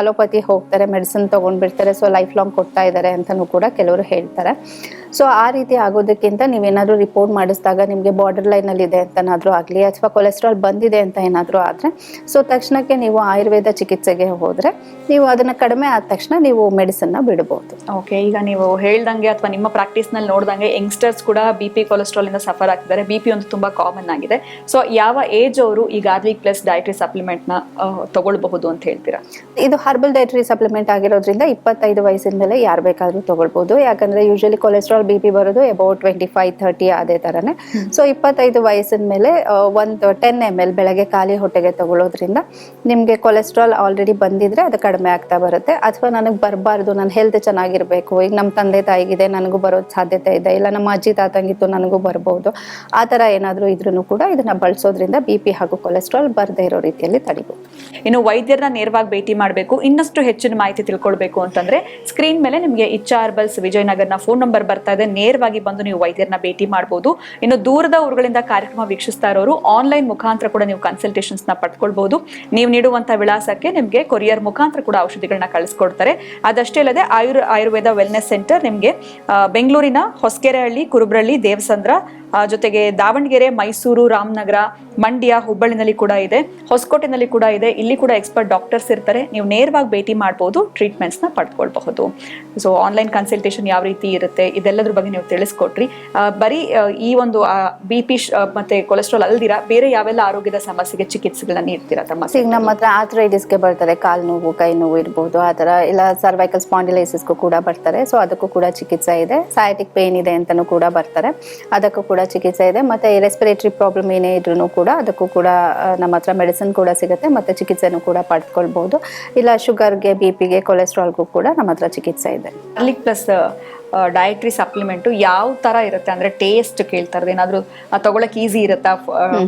ಅಲೋಪತಿ ಹೋಗ್ತಾರೆ ಮೆಡಿಸಿನ್ ತಗೊಂಡ್ಬಿಡ್ತಾರೆ ಸೊ ಲೈಫ್ ಲಾಂಗ್ ಕೊಡ್ತಾ ಇದ್ದಾರೆ ಅಂತಲೂ ಕೂಡ ಕೆಲವರು ಹೇಳ್ತಾರೆ. ಸೊ ಆ ರೀತಿ ಆಗೋದಕ್ಕಿಂತ ನೀವೇನಾದರೂ ರಿಪೋರ್ಟ್ ಮಾಡಿಸಿದಾಗ ನಿಮಗೆ ಬಾರ್ಡರ್ ಲೈನಲ್ಲಿ ಇದೆ ಅಂತನಾದ್ರೂ ಆಗಲಿ, ಅಥವಾ ಕೊಲೆಸ್ಟ್ರಾಲ್ ಬಂದಿದೆ ಅಂತ ಏನಾದರೂ ಆದರೆ ಸೊ ತಕ್ಷಣಕ್ಕೆ ನೀವು ಆಯುರ್ವೇದ ಚಿಕಿತ್ಸೆಗೆ ಹೋದರೆ, ನೀವು ಅದನ್ನು ಕಡಿಮೆ ಆದ ತಕ್ಷಣ ನೀವು ಮೆಡಿಸನ್ನ ಬಿಡ್ಬೋದು. ಓಕೆ ಈಗ ನೀವು ಹೇಳ್ದಂಗೆ ಅಥವಾ ನಿಮ್ಮ ಪ್ರಾಕ್ಟೀಸ್ನಲ್ಲಿ ನೋಡ್ದಂಗೆ ಯಂಗ್ಸ್ಟರ್ಸ್ ಕೂಡ ಬಿ ಪಿ ಕೊಲೆಸ್ಟ್ರಾಲ್ ಇಂದ ಸಫರ್ ಆಗ್ತಿದ್ದಾರೆ. ಬಿ ಪಿ ಒಂದು ತುಂಬಾ ಕಾಮನ್ ಆಗಿದೆ. ಸೊ ಯಾವ ಏಜ್ ಅವರು ಈ ಗಾರ್ಲಿಕ್ ಪ್ಲಸ್ ಡಯಟ್ರಿ ಸಪ್ಲಿಮೆಂಟ್ನ ತಗೊಳ್ಬಹುದು ಅಂತ ಹೇಳ್ತೀರಾ? ಇದು ಹರ್ಬಲ್ ಡೈಟ್ರಿ ಸಪ್ಲಿಮೆಂಟ್ ಆಗಿರೋದ್ರಿಂದ ಇಪ್ಪತ್ತೈದು ವಯಸ್ಸಿನ ಮೇಲೆ ಯಾರು ಬೇಕಾದ್ರೂ ತಗೊಳ್ಬೋದು ಯಾಕಂದ್ರೆ ಯೂಶಲಿ ಕೊಲೆಸ್ಟ್ರಾಲ್ ಬಿ ಪಿ ಬರೋದು ಅಬೌಟ್ ಟ್ವೆಂಟಿ ಫೈವ್ ಥರ್ಟಿ ಅದೇ ಥರನೇ ಸೊ ಇಪ್ಪತ್ತೈದು ವಯಸ್ಸಿನ ಮೇಲೆ ಒಂದು ಟೆನ್ ಎಂ ಎಲ್ ಬೆಳಗ್ಗೆ ಖಾಲಿ ಹೊಟ್ಟೆಗೆ ತಗೊಳ್ಳೋದ್ರಿಂದ ನಿಮಗೆ ಕೊಲೆಸ್ಟ್ರಾಲ್ ಆಲ್ರೆಡಿ ಬಂದಿದ್ರೆ ಅದು ಕಡಿಮೆ ಆಗ್ತಾ ಬರುತ್ತೆ. ಅಥವಾ ನನಗೆ ಬರಬಾರ್ದು ನನ್ನ ಹೆಲ್ತ್ ಚೆನ್ನಾಗಿರಬೇಕು ಈಗ ನಮ್ಮ ತಂದೆ ತಾಯಿಗಿದೆ ನನಗೂ ಬರೋ ಸಾಧ್ಯತೆ ಇದೆ ಇಲ್ಲ ನಮ್ಮ ಅಜ್ಜಿ ತಾತಂಗಿತ್ತು ನನಗೂ ಬರ್ಬೋದು. ಆ ಥರ ಏನಾದರೂ ಇದ್ರೂ ಕೂಡ ಇದನ್ನ ಬಳಸೋದ್ರಿಂದ ಬಿ ಪಿ ಹಾಗೂ ಕೊಲೆಸ್ಟ್ರಾಲ್ ಬರದೇ ಇರೋ ರೀತಿಯಲ್ಲಿ ತಡಿಬಹುದು ಇನ್ನು ವೈದ್ಯರನ್ನ ನೇರವಾಗಿ ಭೇಟಿ ಮಾಡಬೇಕು, ಇನ್ನಷ್ಟು ಹೆಚ್ಚಿನ ಮಾಹಿತಿ ತಿಳ್ಕೊಳ್ಬೇಕು ಅಂತಂದ್ರೆ ಸ್ಕ್ರೀನ್ ಮೇಲೆ ನಿಮಗೆ ಇಚ್ಛಾ ಹರ್ಬಲ್ಸ್ ವಿಜಯನಗರ್ನ ಫೋನ್ ನಂಬರ್ ಬರ್ತಾ ಇದೆ. ನೇರವಾಗಿ ಬಂದು ನೀವು ವೈದ್ಯರನ್ನ ಭೇಟಿ ಮಾಡಬಹುದು ಇನ್ನು ದೂರದ ಊರುಗಳಿಂದ ಕಾರ್ಯಕ್ರಮ ವೀಕ್ಷಿಸ್ತಾ ಇರೋರು ಆನ್ಲೈನ್ ಮುಖಾಂತರ ಕೂಡ ನೀವು ಕನ್ಸಲ್ಟೇಷನ್ಸ್ನ ಪಡ್ಕೊಳ್ಬಹುದು ನೀವು ನೀಡುವಂತ ವಿಳಾಸಕ್ಕೆ ನಿಮಗೆ ಕೊರಿಯರ್ ಮುಖಾಂತರ ಕೂಡ ಔಷಧಿಗಳನ್ನ ಕಳಿಸ್ಕೊಡ್ತಾರೆ. ಅದಷ್ಟೇ ಅಲ್ಲದೆ ಆಯುರ್, ಆಯುರ್ವೇದ ವೆಲ್ನೆಸ್ ಸೆಂಟರ್ ನಿಮಗೆ ಬೆಂಗಳೂರಿನ ಹೊಸಕೆರೆಹಳ್ಳಿ ಕುರುಬ್ರಳ್ಳಿ ದೇವಸಂದ್ರ ಜೊತೆಗೆ ದಾವಣಗೆರೆ, ಮೈಸೂರು, ರಾಮನಗರ, ಮಂಡ್ಯ, ಹುಬ್ಬಳ್ಳಿನಲ್ಲಿ ಕೂಡ ಇದೆ. ಹೊಸಕೋಟೆನಲ್ಲಿ ಕೂಡ ಇದೆ. ಇಲ್ಲಿ ಕೂಡ ಎಕ್ಸ್ಪರ್ಟ್ ಡಾಕ್ಟರ್ಸ್ ಇರ್ತಾರೆ. ನೀವು ನೇರವಾಗಿ ಭೇಟಿ ಮಾಡ್ಬೋದು, ಟ್ರೀಟ್ಮೆಂಟ್ಸ್ನ ಪಡ್ಕೊಳ್ಬಹುದು. ಸೊ ಆನ್ಲೈನ್ ಕನ್ಸಲ್ಟೇಷನ್ ಯಾವ ರೀತಿ ಇರುತ್ತೆ, ಇದೆಲ್ಲದ್ರ ಬಗ್ಗೆ ನೀವು ತಿಳಿಸ್ಕೊಟ್ರಿ. ಬರೀ ಈ ಒಂದು ಬಿ ಪಿ ಮತ್ತೆ ಕೊಲೆಸ್ಟ್ರಾಲ್ ಅಲ್ದಿರಾ, ಬೇರೆ ಯಾವೆಲ್ಲ ಆರೋಗ್ಯದ ಸಮಸ್ಯೆಗೆ ಚಿಕಿತ್ಸೆಗಳನ್ನ ನೀಡ್ತೀರಾ ತಮ್ಮ ಈಗ ನಮ್ಮ ಹತ್ರ ಆಥ್ರೈಟಿಸ್ಗೆ ಬರ್ತಾರೆ ಕಾಲು ನೋವು, ಕೈ ನೋವು ಇರ್ಬೋದು, ಆ ಥರ ಇಲ್ಲ ಸರ್ವೈಕಲ್ ಸ್ಪಾಂಡಿಲೈಸಿಸ್ಗೂ ಕೂಡ ಬರ್ತಾರೆ. ಸೊ ಅದಕ್ಕೂ ಕೂಡ ಚಿಕಿತ್ಸೆ ಇದೆ. ಸಯಾಟಿಕ್ ಪೇನ್ ಇದೆ ಅಂತಲೂ ಕೂಡ ಬರ್ತಾರೆ. ಅದಕ್ಕೂ ಕೂಡ ಚಿಕಿತ್ಸೆ ಇದೆ. ಮತ್ತೆ ರೆಸ್ಪಿರೇಟರಿ ಪ್ರಾಬ್ಲಮ್ ಏನೇ ಇದ್ರೂ ಕೂಡ ಅದಕ್ಕೂ ಕೂಡ ನಮ್ಮ ಹತ್ರ ಮೆಡಿಸಿನ್ ಕೂಡ ಸಿಗುತ್ತೆ. ಮತ್ತೆ ಚಿಕಿತ್ಸೆನೂ ಕೂಡ ಪಡ್ಕೊಳ್ಬಹುದು ಇಲ್ಲ ಶುಗರ್ಗೆ ಬಿ ಪಿಗೆ ಕೊಲೆಸ್ಟ್ರಾಲ್ಗೂ ಕೂಡ ನಮ್ಮ ಹತ್ರ ಚಿಕಿತ್ಸೆ ಇದೆ. ಅಲ್ಲಿ ಪ್ಲಸ್ ಡಯಟ್ರಿ ಸಪ್ಲಿಮೆಂಟು ಯಾವ ತರ ಇರುತ್ತೆ ಅಂದ್ರೆ ಟೇಸ್ಟ್ ಕೇಳ್ತಾ ಇರೋದು. ಏನಾದ್ರು ತಗೊಳಕ್ ಈಸಿ ಇರುತ್ತಾ?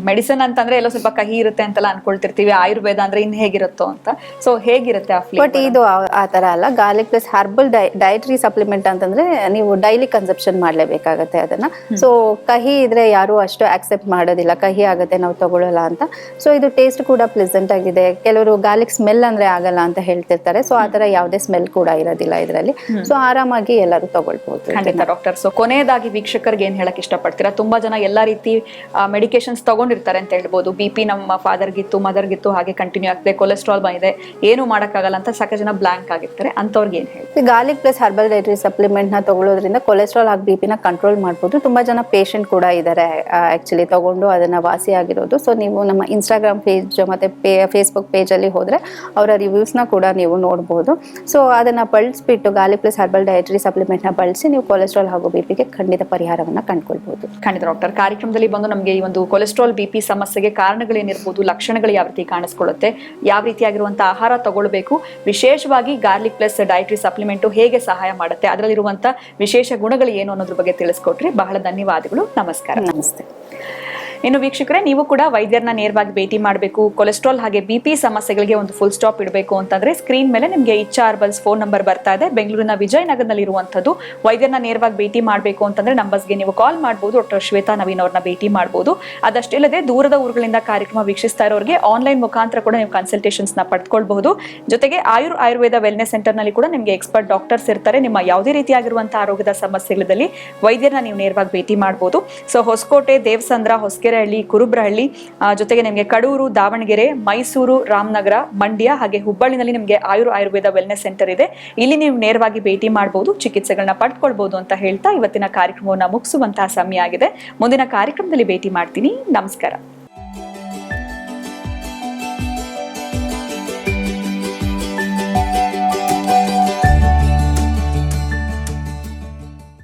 ಮೆಡಿಸಿನ್ ಅಂತಂದ್ರೆ ಎಲ್ಲ ಸ್ವಲ್ಪ ಕಹಿ ಇರುತ್ತೆ ಅಂತೆಲ್ಲ ಅನ್ಕೊಳ್ತಿರ್ತೀವಿ. ಆಯುರ್ವೇದ ಅಂದ್ರೆ ಇನ್ ಹೇಗಿರುತ್ತೋ ಅಂತ. ಸೊ ಹೇಗಿರುತ್ತೆ ಆ ಬಟ್ ಇದು ಆ- ತರ ಥರ ಅಲ್ಲ. ಗಾರ್ಲಿಕ್ ಪ್ಲಸ್ ಹರ್ಬಲ್ ಡೈ ಡಯಟ್ರಿ ಸಪ್ಲಿಮೆಂಟ್ ಅಂತಂದ್ರೆ ನೀವು ಡೈಲಿ ಕನ್ಸಪ್ಷನ್ ಮಾಡಲೇಬೇಕಾಗತ್ತೆ ಅದನ್ನ. ಸೊ ಕಹಿ ಇದ್ರೆ ಯಾರು ಅಷ್ಟು ಆಕ್ಸೆಪ್ಟ್ ಮಾಡೋದಿಲ್ಲ. ಕಹಿ ಆಗುತ್ತೆ ನಾವು ತಗೊಳ್ಳಲ್ಲ ಅಂತ. ಸೊ ಇದು ಟೇಸ್ಟ್ ಕೂಡ ಪ್ಲೆಸೆಂಟ್ ಆಗಿದೆ. ಕೆಲವರು ಗಾರ್ಲಿಕ್ ಸ್ಮೆಲ್ ಅಂದ್ರೆ ಆಗಲ್ಲ ಅಂತ ಹೇಳ್ತಿರ್ತಾರೆ. ಸೊ ಆ ತರ ಯಾವುದೇ ಸ್ಮೆಲ್ ಕೂಡ ಇರೋದಿಲ್ಲ ಇದರಲ್ಲಿ. ಸೊ ಆರಾಮಾಗಿ ಎಲ್ಲರೂ ತಗೊಳ್ಬೋದು ಖಂಡಿತ. ಡಾಕ್ಟರ್ ಸೊ ಕೊನೆಯದಾಗಿ ವೀಕ್ಷಕರಿಗೆ ಏನ್ ಹೇಳಕ್ ಇಷ್ಟಪಡ್ತೀರಾ? ತುಂಬಾ ಜನ ಎಲ್ಲಾ ರೀತಿ ಮೆಡಿಕೇಶನ್ಸ್ ತಗೊಂಡಿರ್ತಾರೆ ಅಂತ ಹೇಳ್ಬೋದು. ಬಿ ಪಿ ನಮ್ಮ ಫಾದರ್ಗಿತ್ತು ಮದರ್ಗಿತ್ತು ಹಾಗೆ ಕಂಟಿನ್ಯೂ ಆಗ್ತದೆ. ಕೊಲೆಸ್ಟ್ರಾಲ್ ಬಂದಿದೆ. ಏನು ಮಾಡೋಕ್ಕಾಗಲ್ಲ ಅಂತ ಸಾಕಷ್ಟು ಜನ ಬ್ಲಾಂಕ್ ಆಗಿರ್ತಾರೆ. ಅಂತವ್ರಿಗೆ ಏನ್ ಹೇಳಿ ಗಾರ್ಲಿಕ್ ಪ್ಲಸ್ ಹರ್ಬಲ್ ಡೈಟ್ರಿ ಸಪ್ಲಿಮೆಂಟ್ನ ತಗೊಳ್ಳೋದ್ರಿಂದ ಕೊಲೆಸ್ಟ್ರಾಲ್ ಹಾಗೆ ಬಿ ಪಿನ ಕಂಟ್ರೋಲ್ ಮಾಡ್ಬೋದು. ತುಂಬಾ ಜನ ಪೇಷಂಟ್ ಕೂಡ ಇದ್ದಾರೆ ಆಕ್ಚುಲಿ ತಗೊಂಡು ಅದನ್ನ ವಾಸಿ ಆಗಿರೋದು. ಸೊ ನೀವು ನಮ್ಮ ಇನ್ಸ್ಟಾಗ್ರಾಮ್ ಪೇಜ್ ಮತ್ತೆ ಫೇಸ್ಬುಕ್ ಪೇಜ್ ಅಲ್ಲಿ ಹೋದ್ರೆ ಅವರ ರಿವ್ಯೂಸ್ನ ಕೂಡ ನೀವು ನೋಡಬಹುದು ಸೊ ಅದನ್ನ ಬಳಸ್ಬಿಟ್ಟು ಗಾರ್ಲಿಕ್ ಪ್ಲಸ್ ಹರ್ಬಲ್ ಡೈಟರಿ ಸಪ್ಲಿಮೆಂಟ್ನ ಬಳಸಿ ನೀವು ಕೊಲೆಸ್ಟ್ರಾಲ್ ಹಾಗೂ ಬಿ ಪಿಗೆ ಖಂಡಿತ ಪರಿಹಾರವನ್ನು ಕಂಡುಕೊಳ್ಬಹುದು. ಖಂಡಿತ ಡಾಕ್ಟರ್ ಕಾರ್ಯಕ್ರಮದಲ್ಲಿ ಬಂದು ನಮಗೆ ಈ ಒಂದು ಕೊಲೆಸ್ಟ್ರಾಲ್ ಬಿ ಪಿ ಸಮಸ್ಯೆಗೆ ಕಾರಣಗಳೇನಿರ್ಬೋದು ಲಕ್ಷಣಗಳು ಯಾವ ರೀತಿ ಕಾಣಿಸ್ಕೊಳ್ಳುತ್ತೆ ಯಾವ ರೀತಿಯಾಗಿರುವಂತಹ ಆಹಾರ ತಗೊಳ್ಬೇಕು ವಿಶೇಷವಾಗಿ ಗಾರ್ಲಿಕ್ ಪ್ಲಸ್ ಡಯಟ್ರಿ ಸಪ್ಲಿಮೆಂಟು ಹೇಗೆ ಸಹಾಯ ಮಾಡುತ್ತೆ ಅದರಲ್ಲಿರುವಂತ ವಿಶೇಷ ಗುಣಗಳು ಏನು ಅನ್ನೋದ್ರ ಬಗ್ಗೆ ತಿಳಿಸ್ಕೊಟ್ರಿ. ಬಹಳ ಧನ್ಯವಾದಗಳು. ನಮಸ್ಕಾರ. ನಮಸ್ತೆ. ಇನ್ನು ವೀಕ್ಷಕರೇ, ನೀವು ಕೂಡ ವೈದ್ಯರನ್ನ ನೇರವಾಗಿ ಭೇಟಿ ಮಾಡಬೇಕು. ಕೊಲೆಸ್ಟ್ರಾಲ್ ಹಾಗೆ ಬಿ ಪಿ ಸಮಸ್ಯೆಗಳಿಗೆ ಒಂದು ಫುಲ್ ಸ್ಟಾಪ್ ಇಡಬೇಕು ಅಂತಂದ್ರೆ ಸ್ಕ್ರೀನ್ ಮೇಲೆ ನಿಮಗೆ ಇಚ್ಛಾ ಅರ್ಬಲ್ಸ್ ಫೋನ್ ನಂಬರ್ ಬರ್ತಾ ಇದೆ. ಬೆಂಗಳೂರಿನ ವಿಜಯನಗರದಲ್ಲಿ ಇರುವಂತದ್ದು ವೈದ್ಯರನ್ನ ನೇರವಾಗಿ ಭೇಟಿ ಮಾಡಬೇಕು ಅಂತಂದ್ರೆ ನಂಬರ್ಸ್ಗೆ ನೀವು ಕಾಲ್ ಮಾಡಬಹುದು ಡಾಕ್ಟರ್ ಶ್ವೇತಾ ನವೀನ್ ಅವ್ರನ್ನ ಭೇಟಿ ಮಾಡಬಹುದು ಅದಷ್ಟೇ ಅದಷ್ಟಿಲ್ಲದೆ ದೂರದ ಊರುಗಳಿಂದ ಕಾರ್ಯಕ್ರಮ ವೀಕ್ಷಿಸ್ತಾ ಇರೋರಿಗೆ ಆನ್ಲೈನ್ ಮುಖಾಂತರ ಕೂಡ ನೀವು ಕನ್ಸಲ್ಟೇಷನ್ಸ್ನ ಪಡ್ಕೊಳ್ಬಹುದು. ಜೊತೆಗೆ ಆಯುರ್ ಆಯುರ್ವೇದ ವೆಲ್ನೆಸ್ ಸೆಂಟರ್ನಲ್ಲಿ ಕೂಡ ನಿಮಗೆ ಎಕ್ಸ್ಪರ್ಟ್ ಡಾಕ್ಟರ್ಸ್ ಇರ್ತಾರೆ. ನಿಮ್ಮ ಯಾವುದೇ ರೀತಿಯಾಗಿರುವಂತಹ ಆರೋಗ್ಯದ ಸಮಸ್ಯೆಗಳಲ್ಲಿ ವೈದ್ಯರನ್ನ ನೀವು ನೇರವಾಗಿ ಭೇಟಿ ಮಾಡಬಹುದು ಸೊ ಹೊಸಕೋಟೆ, ದೇವಸಂದ್ರ ಹೊಸಕೆರೆಹಳ್ಳಿ ಕುರುಬ್ರಹಳ್ಳಿ ಜೊತೆಗೆ ನಿಮಗೆ ಕಡೂರು, ದಾವಣಗೆರೆ, ಮೈಸೂರು, ರಾಮನಗರ, ಮಂಡ್ಯ ಹಾಗೆ ಹುಬ್ಬಳ್ಳಿನಲ್ಲಿ ನಿಮಗೆ ಆಯುರ್ ಆಯುರ್ವೇದ ವೆಲ್ನೆಸ್ ಸೆಂಟರ್ ಇದೆ. ಇಲ್ಲಿ ನೀವು ನೇರವಾಗಿ ಭೇಟಿ ಮಾಡಬಹುದು ಚಿಕಿತ್ಸೆಗಳನ್ನ ಪಡ್ಕೊಳ್ಬಹುದು ಅಂತ ಹೇಳ್ತಾ ಇವತ್ತಿನ ಕಾರ್ಯಕ್ರಮವನ್ನು ಮುಗಿಸುವಂತಹ ಸಮಯ ಆಗಿದೆ. ಮುಂದಿನ ಕಾರ್ಯಕ್ರಮದಲ್ಲಿ ಭೇಟಿ ಮಾಡ್ತೀನಿ. ನಮಸ್ಕಾರ.